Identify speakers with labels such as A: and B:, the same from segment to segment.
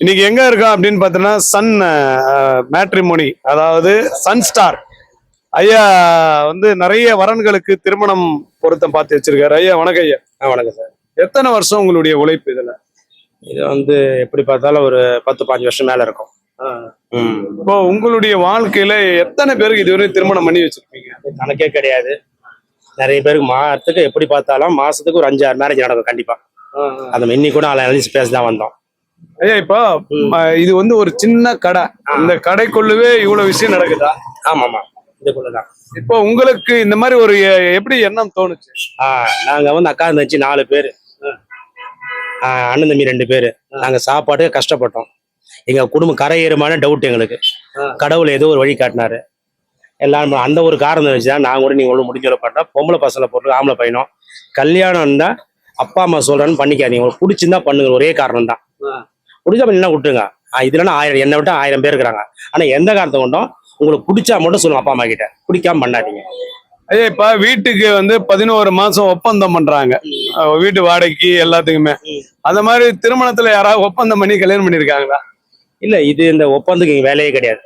A: இன்னைக்கு எங்க இருக்கோம் அப்படின்னு பார்த்தோன்னா சன் மேட்ரிமோனி அதாவது சன் ஸ்டார் ஐயா வந்து நிறைய வரன்களுக்கு திருமணம் பொருத்தம் பார்த்து வச்சிருக்காரு. ஐயா வணக்கம் ஐயா.
B: ஆ வணக்கம் சார்.
A: எத்தனை வருஷம் உங்களுடைய உழைப்பு இதுல?
B: இது வந்து எப்படி பார்த்தாலும் ஒரு பத்து பாஞ்சு வருஷம் மேல இருக்கும். ம்.
A: இப்போ உங்களுடைய வாழ்க்கையில எத்தனை பேருக்கு இதுவரை திருமணம் பண்ணி வச்சிருக்கீங்க?
B: கணக்கே கிடையாது. நிறைய பேருக்கு மாசத்துக்கு எப்படி பார்த்தாலும் மாசத்துக்கு ஒரு அஞ்சாறு மேரேஜ் நடக்கும் கண்டிப்பா. அந்த இன்னி கூட அலையன்ஸ் பேச தான் வந்தோம்.
A: ஐயா இப்போ இது வந்து ஒரு சின்ன கடை. இந்த கடைக்குள்ளவே இவ்வளவு விஷயம் நடக்குதா?
B: ஆமா ஆமா இதுக்குள்ளதான்
A: இப்போ உங்களுக்கு இந்த மாதிரி ஒரு எப்படி எண்ணம் தோணுச்சு?
B: நாங்க வந்து அக்கா தங்கச்சி நாலு பேர். அண்ணன் தம்பி ரெண்டு பேர். நாங்க சாப்பாட்டுக்கு கஷ்டப்பட்டோம். எங்க குடும்பம் கரையேறுமான டவுட் எங்களுக்கு. கடவுள் ஏதோ ஒரு வழி காட்டினாரு. எல்லாரும் அந்த ஒரு காரணம் வச்சு தான் நான் கூட நீங்க ஒன்று முடிஞ்ச பண்ணா பொம்பளை பசங்களை போட்டு ஆம்பளை பையனும். கல்யாணம் தான் அப்பா அம்மா சொல்றேன்னு பண்ணிக்காதீங்க. உங்களுக்கு பிடிச்சிருந்தா பண்ணுங்க. ஒரே காரணம் தான் பிடிச்சா பண்ணி விட்டுருங்க. இதுலன்னா ஆயிரம் என்னை விட்டு ஆயிரம் பேர் இருக்கிறாங்க. ஆனா எந்த காரணத்தை கொண்டும் உங்களுக்கு பிடிச்சா மட்டும் சொல்லுங்க அப்பா அம்மா கிட்ட. பிடிக்காம பண்ணாதீங்க.
A: ஐயா இப்ப வீட்டுக்கு வந்து பதினோரு மாசம் ஒப்பந்தம் பண்றாங்க. வீட்டு வாடகைக்கு எல்லாத்துக்குமே. அந்த மாதிரி திருமணத்துல யாராவது ஒப்பந்தம் பண்ணி கல்யாணம் பண்ணிருக்காங்களா
B: இல்ல இது இந்த ஒப்பந்தத்துக்கு இங்க வேலையே கிடையாது.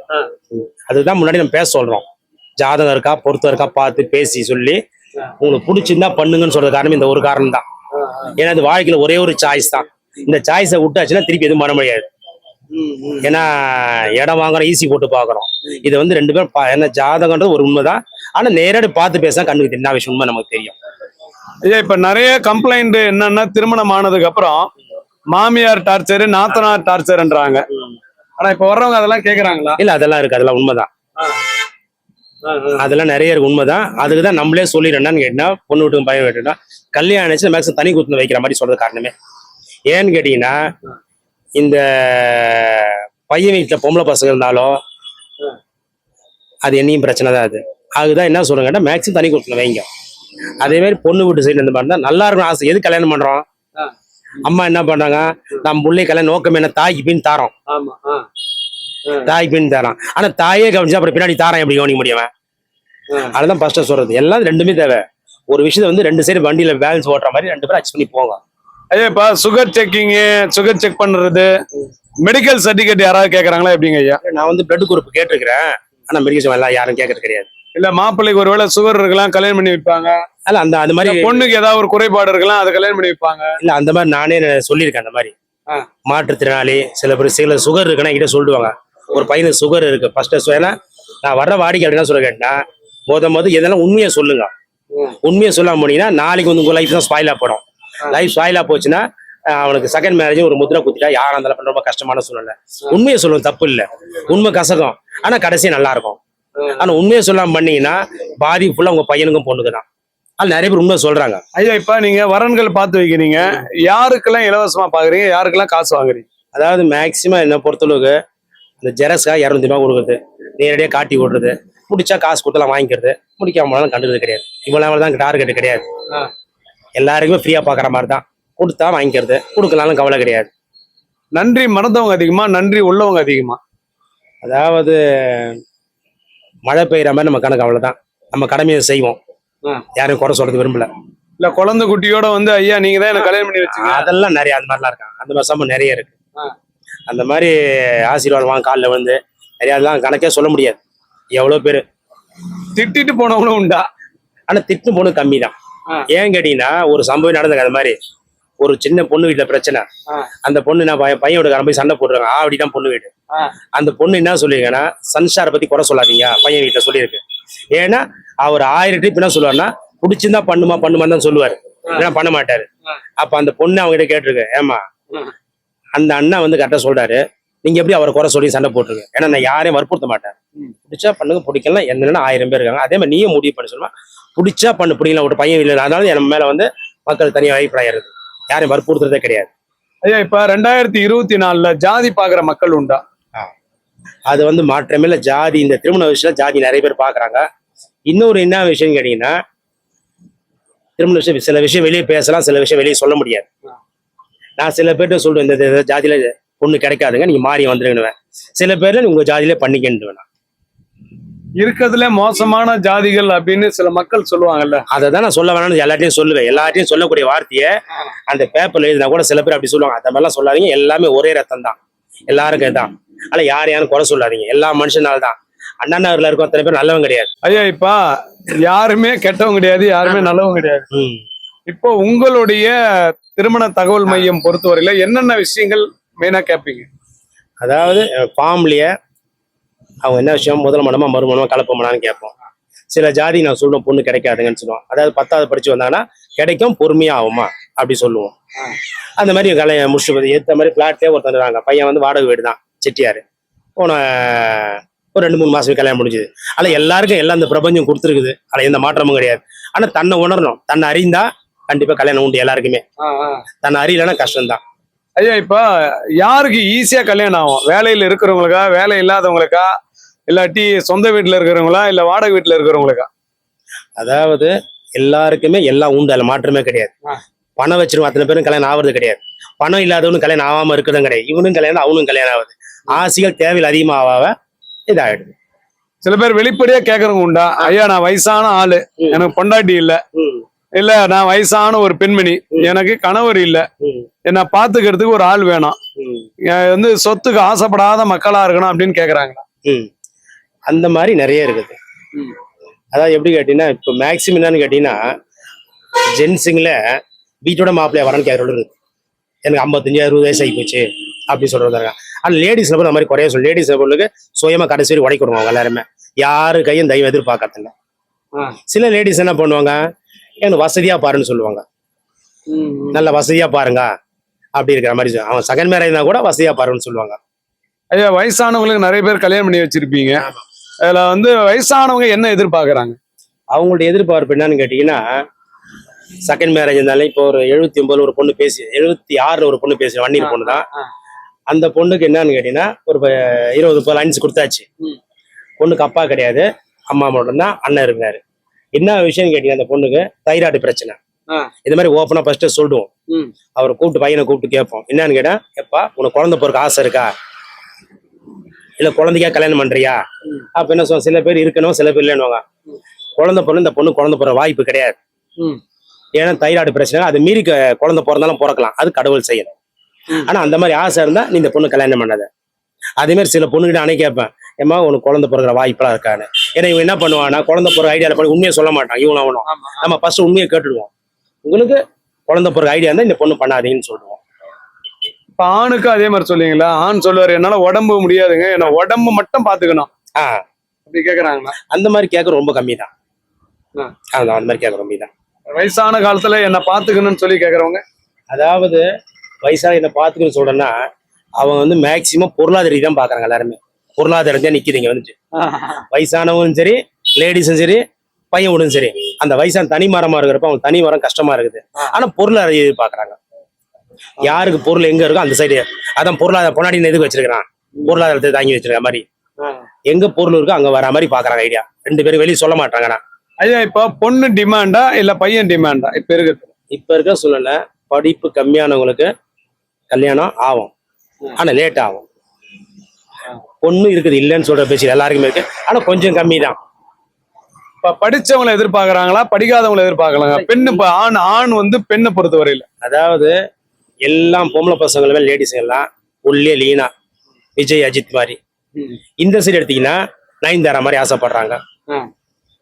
B: அதுதான் முன்னாடி நம்ம பேச சொல்றோம். ஜாதகம் இருக்கா பொருத்தம் இருக்கா பார்த்து பேசி சொல்லி உங்களுக்கு பிடிச்சிருந்தா பண்ணுங்கன்னு சொல்றது காரணம் இந்த ஒரு காரணம் தான் ஏன்னா இது வாழ்க்கையில ஒரே ஒரு சாய்ஸ் தான். இந்த சாய்ஸை விட்டாச்சுன்னா திருப்பி எதுவும் பண்ண முடியாது. ஏன்னா இடம் வாங்குறோம் ஈஸி போட்டு பாக்குறோம் இது வந்து ரெண்டு பேரும் என்ன ஜாதகன்றது ஒரு உண்மைதான். ஆனா நேரடி பார்த்து பேசினா கண்ணுக்கு என்ன விஷயம் உண்மை நமக்கு தெரியும்.
A: ஐயா இப்ப நிறைய கம்ப்ளைண்ட் என்னன்னா திருமணம் ஆனதுக்கு அப்புறம் மாமியார் டார்ச்சர் நாத்தனார் டார்ச்சர்ன்றாங்க ஆனா இப்ப வர்றவங்க அதெல்லாம் கேக்குறாங்களா?
B: இல்ல அதெல்லாம் இருக்கு. அதெல்லாம் உண்மைதான். அதெல்லாம் நிறைய இருக்கு. உண்மைதான். அதுக்கு தான் நம்மளே சொல்லிடுறோம்னு கேட்டீங்கன்னா பொண்ணு வீட்டுக்கு பையன் வீட்டுனா கல்யாணம் மேக்ஸிமம் தனி குத்துன வைக்கிற மாதிரி சொல்றது காரணமே. ஏன்னு கேட்டீங்கன்னா இந்த பையன் வீட்டில் பொம்பளை பசங்க இருந்தாலும் அது என்னையும் பிரச்சனை தான் அது. அதுதான் என்ன சொல்லுங்க கேட்டா மேக்ஸிமம் தனி குத்துன வைங்க. அதே மாதிரி பொண்ணு வீட்டு சைடு இந்த மாதிரி தான் நல்லா இருக்கும் ஆசை. எது கல்யாணம் பண்றோம்? அம்மா என்ன பண்றாங்க? நம்ம பிள்ளை கல்யாணம் நோக்கம் என்ன? தாய்க்கு பின் தாரோம். தாய் பின் தரான். ஆனா தாயே கவனிச்சா அப்புறம் பின்னாடி தாரம் எப்படி கவனிக்க முடியுமா அதுதான் ஃபர்ஸ்ட் சொல்றது. எல்லாம் ரெண்டுமே தேவை. ஒரு விஷயத்தை வந்து ரெண்டு சைடு வண்டியில பேலன்ஸ் ஓட்டுற மாதிரி ரெண்டு பேரும் அட்ஜஸ்ட் பண்ணி போங்க.
A: இப்ப சுகர் செக்கிங் சுகர் செக் பண்றது மெடிக்கல் சர்டிபிகேட் யாராவது கேக்குறாங்களா எப்படிங்க ஐயா?
B: நான் வந்து பிளட் குரூப் கேட்டிருக்கிறேன். ஆனா மெடிக்கேஷன் எல்லாம் யாரும் கேட்கறது கிடையாது.
A: இல்ல மாப்பிள்ளைக்கு ஒருவேளை சுகர் இருக்கலாம் கல்யாணம் பண்ணி வைப்பாங்க.
B: அல்ல அந்த அந்த மாதிரி
A: பொண்ணுக்கு ஏதாவது ஒரு குறைபாடு இருக்கலாம் அதை கல்யாணம் பண்ணி வைப்பாங்க.
B: இல்ல அந்த மாதிரி நானே சொல்லியிருக்கேன் அந்த மாதிரி. மாற்றுத்திறனாளி சில பேர் சில சுகர் இருக்குன்னா கிட்ட சொல்லிடுவாங்க ஒரு பையனுக்கு சுகர் இருக்கு. ஃபர்ஸ்ட் ஏன்னா நான் வர்ற வாடிக்கை என்ன சொல்ல கேட்டா முத முத இதெல்லாம் உண்மையை சொல்லுங்க. உண்மையை சொல்லாம போனீங்கன்னா நாளைக்கு வந்து உங்க லைஃப் தான் ஸ்பாயிலா போடும். லைஃப் ஸ்பாயிலா போச்சுன்னா அவனுக்கு செகண்ட் மேரேஜ் ஒரு முத்திரை குத்திட்டா யாரும் அந்த ரொம்ப கஷ்டமான சூழ்நிலை. உண்மையை சொல்லுவோம் தப்பு இல்ல. உண்மை கசகம் ஆனா கடைசி நல்லா இருக்கும். ஆனா உண்மையை சொல்லாம பண்ணீங்கன்னா பாதி ஃபுல்லா உங்க பையனுக்கும் பொண்ணுக்கு தான் அது நிறைய பேர் உண்மை சொல்றாங்க.
A: ஐயா இப்ப நீங்க வரன்கள் பார்த்து வைக்கிறீங்க. யாருக்கெல்லாம் இலவசமா பாக்குறீங்க? யாருக்கெல்லாம் காசு வாங்குறீங்க?
B: அதாவது மேக்சிமம் என்ன பொறுத்தளவுக்கு இந்த ஜெரஸ்க்காக இரநூத்தி ரூபாய் கொடுக்குறது நேரடியாக காட்டி விடுறது பிடிச்சா காசு கொடுத்தலாம் வாங்கிக்கிறது முடிக்காம போனாலும் கண்டுக்கிறது கிடையாது. இவ்வளவு தான் டார்கெட் கிடையாது. எல்லாருக்குமே ஃப்ரீயா பாக்குற மாதிரி தான் கொடுத்தா வாங்கிக்கிறது. கொடுக்கலாலும் கவலை கிடையாது.
A: நன்றி மறந்தவங்க அதிகமா நன்றி உள்ளவங்க அதிகமா.
B: அதாவது மழை பெய்யுற மாதிரி நம்ம கணக்கு அவ்வளவுதான். நம்ம கடமையை செய்வோம். யாரும் குறை சொல்றது விரும்பல.
A: இல்ல குழந்தை குட்டியோட வந்து ஐயா நீங்க தான் எனக்கு கல்யாணம் பண்ணி வச்சீங்க.
B: அதெல்லாம் நிறைய அந்த மாதிரிலாம் இருக்காங்க. அந்த மாதிரி சம்பவம் நிறைய இருக்கு. அந்த மாதிரி ஆசீர்வாதம் வாங்க காலில் வந்து நிறைய அதெல்லாம் கணக்கே சொல்ல முடியாது. எவ்வளோ பேர்.
A: திட்டிட்டு போனவங்களும் உண்டா?
B: ஆனா திட்டு பொண்ணு கம்மி தான். ஏன் கேட்டீங்கன்னா ஒரு சம்பவம் நடந்தது அது மாதிரி. ஒரு சின்ன பொண்ணு வீட்டுல பிரச்சனை. அந்த பொண்ணு நான் பையன் பையன் வீட்டுக்கு போய் சண்டை போட்டுருக்காங்க. ஆ அப்படிதான் பொண்ணு வீடு. அந்த பொண்ணு என்ன சொல்லியிருக்கேன்னா சன்ஷாரை பத்தி குறை சொல்லாதீங்க பையன் வீட்டுல சொல்லியிருக்கு. ஏன்னா அவர் ஆயிரம் ட்ரிப் என்ன சொல்லுவாருன்னா பிடிச்சிருந்தா பண்ணுமா பண்ணுமா தான் சொல்லுவாரு. ஏன்னா பண்ண மாட்டாரு. அப்ப அந்த பொண்ணு அவங்ககிட்ட கேட்டிருக்கு ஏமா அந்த அண்ணா வந்து கரெக்டா சொல்றாரு நீங்க எப்படி அவரை குறை சொல்லி சண்டை போட்டுருங்க? ஏன்னா நான் யாரையும் வற்புறுத்த மாட்டேன். பிடிச்சா பண்ணுங்க பிடிக்கலாம் என்னன்னா ஆயிரம் பேர் இருக்காங்க. அதே மாதிரி நீயும் முடிவு பண்ணி சொல்லுவா பிடிச்சா பண்ணு பிடிக்கலாம் ஒரு பையன் இல்லை. அதனால என் மேல வந்து மக்கள் தனியாக அபிப்பிராயம் இருக்கு யாரையும் வற்புறுத்துறதே கிடையாது.
A: ஐயா இப்ப ரெண்டாயிரத்தி இருபத்தி நாலுல ஜாதி பாக்குற மக்கள் உண்டா?
B: அது வந்து மாற்றமே இல்லை. ஜாதி இந்த திருமண விஷயத்துல ஜாதி நிறைய பேர் பாக்குறாங்க. இன்னொரு என்ன விஷயம் கேட்டீங்கன்னா திருமண விஷயம் சில விஷயம் வெளியே பேசலாம் சில விஷயம் வெளியே சொல்ல முடியாது. நான் சில பேர்கிட்ட சொல்றேன் இந்த இந்த ஜாதியில பொண்ணு கிடைக்காதுங்க நீங்க மாறி வந்துருங்கன்னு சில பேர்ல உங்க ஜாதியிலே பண்ணிக்கிட்டு வேணாம்.
A: இருக்கிறதுல மோசமான ஜாதிகள் அப்படின்னு சில மக்கள் சொல்லுவாங்கல்ல.
B: அதை தான் நான் சொல்ல வேணாம்னு எல்லாத்தையும் சொல்லுவேன். எல்லாத்தையும் சொல்லக்கூடிய வார்த்தையை அந்த பேப்பர்ல எழுதினா கூட சில பேர் அப்படி சொல்லுவாங்க. அந்த மாதிரிலாம் சொல்லாதீங்க. எல்லாமே ஒரே ரத்தம் தான் எல்லாருக்கும் இதான் ஆனா யார் யாரும் குறை சொல்லாதீங்க. எல்லா மனுஷனால தான் அண்ணா நகர்ல இருக்கும் அத்தனை பேர் நல்லவங்க கிடையாது.
A: ஐயா இப்ப யாருமே கெட்டவங்க கிடையாது யாருமே நல்லவங்க கிடையாது. இப்போ உங்களுடைய திருமண தகவல் மையம் பொறுத்தவரையில என்னென்ன விஷயங்கள் மெயினா கேட்பீங்க
B: அதாவது ஃபார்ம்லயே அவங்க என்ன விஷயம் முதல் மனமா மறுமணமா கலப்பமனான்னு கேட்போம் சில ஜாதி நான் சொல்லுவோம் பொண்ணு கிடைக்காதுங்கன்னு சொல்லுவோம் அதாவது பத்தாவது படிச்சு வந்தாங்கன்னா கிடைக்கும் பொறுமையா ஆகுமா? அப்படி சொல்லுவோம். அந்த மாதிரி கலைய முடிச்சு ஏற்ற மாதிரி பிளாட்லேயே ஒருத்தர் இருக்காங்க பையன் வந்து வாடகை வீடு தான் செட்டியார். போன ஒரு ரெண்டு மூணு மாசம் கல்யாணம் முடிஞ்சுது. ஆனால் எல்லாருக்கும் எல்லாம் இந்த பிரபஞ்சம் கொடுத்துருக்குது. அதில் எந்த மாற்றமும் கிடையாது. ஆனால் தன்னை உணரணும். தன்னை அறிந்தா கண்டிப்பாக கல்யாணம் உண்டு எல்லாருக்குமே. தன்னை அறியலைன்னா கஷ்டம்தான்.
A: ஐயா இப்ப யாருக்கு ஈஸியா கல்யாணம் ஆகும்? வேலையில இருக்கிறவங்களுக்கா? வேலை இல்லாதவங்களுக்கா? இல்லாட்டி சொந்த வீட்டுல இருக்கிறவங்களா? இல்ல வாடகை வீட்டுல இருக்கிறவங்களுக்கா?
B: அதாவது எல்லாருக்குமே எல்லாம் உண்டு அதில் மாற்றமே கிடையாது. பணம் வச்சிருவோம் அத்தனை பேரும் கல்யாணம் ஆகுறது கிடையாது. பணம் இல்லாதவனும் கல்யாணம் ஆகாம இருக்கிறதும் கிடையாது. இவனும் கல்யாணம் அவனும் கல்யாணம் ஆகுது. ஆசைகள் தேவையில் அதிகமாக இதாயிடுது.
A: சில பேர் வெளிப்படையா கேக்குறவங்க உண்டா? ஐயா நான் வயசான ஆளு. எனக்கு பொண்டாட்டி இல்ல. இல்ல நான் வயசான ஒரு பெண்மணி. எனக்கு கணவர் இல்ல. என்ன பாத்துக்கிறதுக்கு ஒரு ஆள் வேணும். வந்து சொத்துக்கு ஆசைப்படாத மக்களா இருக்கணும் அப்படின்னு கேக்குறாங்க.
B: ம். அந்த மாதிரி நிறைய இருக்குது. அதாவது எப்படி கேட்டீங்கன்னா இப்போ மேக்ஸிமம் என்னன்னு கேட்டீங்கன்னா ஜென்ஸுங்கள வீட்டோட மாப்பிள்ளைய வரேன்னு கேட்கறது இருக்கு. எனக்கு ஐம்பத்தஞ்சு அறுபது வயசு ஆகி போச்சு அப்படி சொல்றது இருக்காங்க ஆனால் லேடிஸ்ல போய் அந்த மாதிரி குறைய சொல்லி. லேடிஸ் பொருளுக்கு சுயமா கடைசி வரை உடைக்கணும் அவங்க எல்லாருமே. யாரு கையும் தயவு எதிர்பார்க்கறதில்ல. சில லேடிஸ் என்ன பண்ணுவாங்க? எனக்கு வசதியா பாருன்னு சொல்லுவாங்க. நல்ல வசதியா பாருங்க. அப்படி இருக்கிற மாதிரி அவன் செகண்ட் மேரேஜ் கூட வசதியா பாருன்னு சொல்லுவாங்க.
A: ஐயா வயசானவங்களுக்கு நிறைய பேர் கல்யாணம் பண்ணி வச்சிருப்பீங்க. அதுல வந்து வயசானவங்க என்ன எதிர்பார்க்கறாங்க?
B: அவங்களுடைய எதிர்பார்ப்பு என்னன்னு கேட்டீங்கன்னா செகண்ட் மேரேஜ் இருந்தாலும் இப்போ ஒரு எழுபத்தி ஒன்பதுல ஒரு பொண்ணு பேசி எழுபத்தி ஆறுல ஒரு பொண்ணு பேசி வண்டியில் பொண்ணு தான். அந்த பொண்ணுக்கு என்னன்னு கேட்டீங்கன்னா ஒரு ப- இருபது முப்பது லைன்ஸ் கொடுத்தாச்சு. பொண்ணுக்கு அப்பா கிடையாது அம்மா மட்டும் தான் அண்ணன் இருக்காரு என்ன விஷயம் கேட்டீங்கன்னா அந்த பொண்ணுக்கு? தைராய்டு பிரச்சனை. இது மாதிரி ஓப்பனா ஃபர்ஸ்ட் சொல்லிடுவோம்
A: ம்.
B: அவரை கூப்பிட்டு பையனை கூப்பிட்டு கேட்போம். என்னன்னு கேட்டா எப்பா உனக்கு குழந்தை பிறக்க ஆசை இருக்கா? இல்ல குழந்தைக்கா கல்யாணம் பண்றியா. அப்ப என்ன சொல்ல சில பேர் இருக்கணும் சில பேர் இல்லைன்னுவாங்க குழந்தை பிறந்த இந்த பொண்ணு குழந்தை பிற வாய்ப்பு கிடையாது. ஏன்னா தைராய்டு பிரச்சனை அது மீறி குழந்தை பிறந்தாலும் பிறக்கலாம். அது கடவுள் செய்யணும். ஆனா அந்த மாதிரி ஆசை இருந்தா நீ இந்த பொண்ணு கல்யாணம் பண்ணாத. அதே மாதிரி சில பொண்ணுகிட்ட அணை கேட்பேன் ஏமா உனக்கு குழந்தை பிறகுற வாய்ப்பெல்லாம் இருக்கான்னு. ஏன்னா இவன் என்ன பண்ணுவான்னா குழந்தை பிறகு ஐடியா பண்ணி உண்மையை சொல்ல மாட்டான். இவன் அவனும். நம்ம ஃபர்ஸ்ட் உண்மையை கேட்டுடுவோம். உங்களுக்கு குழந்தை பிறகு ஐடியா இருந்தா இந்த பொண்ணு பண்ணாதீங்கன்னு சொல்லுவோம்.
A: இப்ப ஆணுக்கு அதே மாதிரி சொல்லுவீங்களா ஆண் சொல்லுவாரு என்னால உடம்பு முடியாதுங்க. என்ன உடம்பு மட்டும் பாத்துக்கணும்.
B: ஆ.
A: அப்படி கேக்குறாங்களா?
B: அந்த மாதிரி கேட்க ரொம்ப கம்மி தான். அதான் அந்த மாதிரி கேட்க கம்மி தான்
A: வயசான காலத்துல என்ன பாத்துக்கணும்னு சொல்லி கேக்குறவங்க?
B: அதாவது வயசாக என்ன பார்த்துக்கன்னு சொல்றேன்னா அவங்க வந்து மேக்சிமம் பொருளாதார தான் பாக்குறாங்க எல்லாருமே. பொருளாதாரம் தான் நிக்குதுங்க வந்துட்டு. வயசானவங்களும் சரி லேடிஸும் சரி பையன் சரி அந்த வயசான தனி மரமா இருக்கிறப்ப அவங்க தனி மரம் கஷ்டமா இருக்குது. ஆனா பொருளாதார பாக்குறாங்க யாருக்கு பொருள் எங்க இருக்கோ அந்த சைடு அதான் பொருளாதார பொன்னாடி எதுக்கு வச்சிருக்கிறான்? பொருளாதாரத்தை தாங்கி வச்சிருக்க மாதிரி. எங்க பொருள் இருக்கோ அங்க வர மாதிரி பாக்குறாங்க ஐடியா ரெண்டு பேரும் வெளியே சொல்ல மாட்டாங்கண்ணா
A: ஐயா இப்ப பொண்ணு டிமாண்டா இல்ல பையன் டிமாண்டா இப்ப இருக்கு
B: இப்ப இருக்க சூழ்நில படிப்பு கம்மியானவங்களுக்கு கல்யாணம் ஆகும். ஆனா லேட் ஆகும். பொண்ணு இருக்குது இல்லைன்னு சொல்ற பேச்சு எல்லாருக்குமே இருக்கு. ஆனா கொஞ்சம் கம்மி தான்
A: இப்ப படிச்சவங்களை எதிர்பார்க்கறாங்களா? படிக்காதவங்களை எதிர்பார்க்கலாங்க பெண்ணு ஆண் ஆண் வந்து பெண்ணை பொறுத்தவரையில.
B: அதாவது எல்லாம் பொம்பளை பசங்களுமே லேடிஸ் எல்லாம் உள்ளே லீனா விஜய் அஜித் மாதிரி. இந்த சைடு எடுத்தீங்கன்னா நயன்தாரா மாதிரி ஆசைப்படுறாங்க.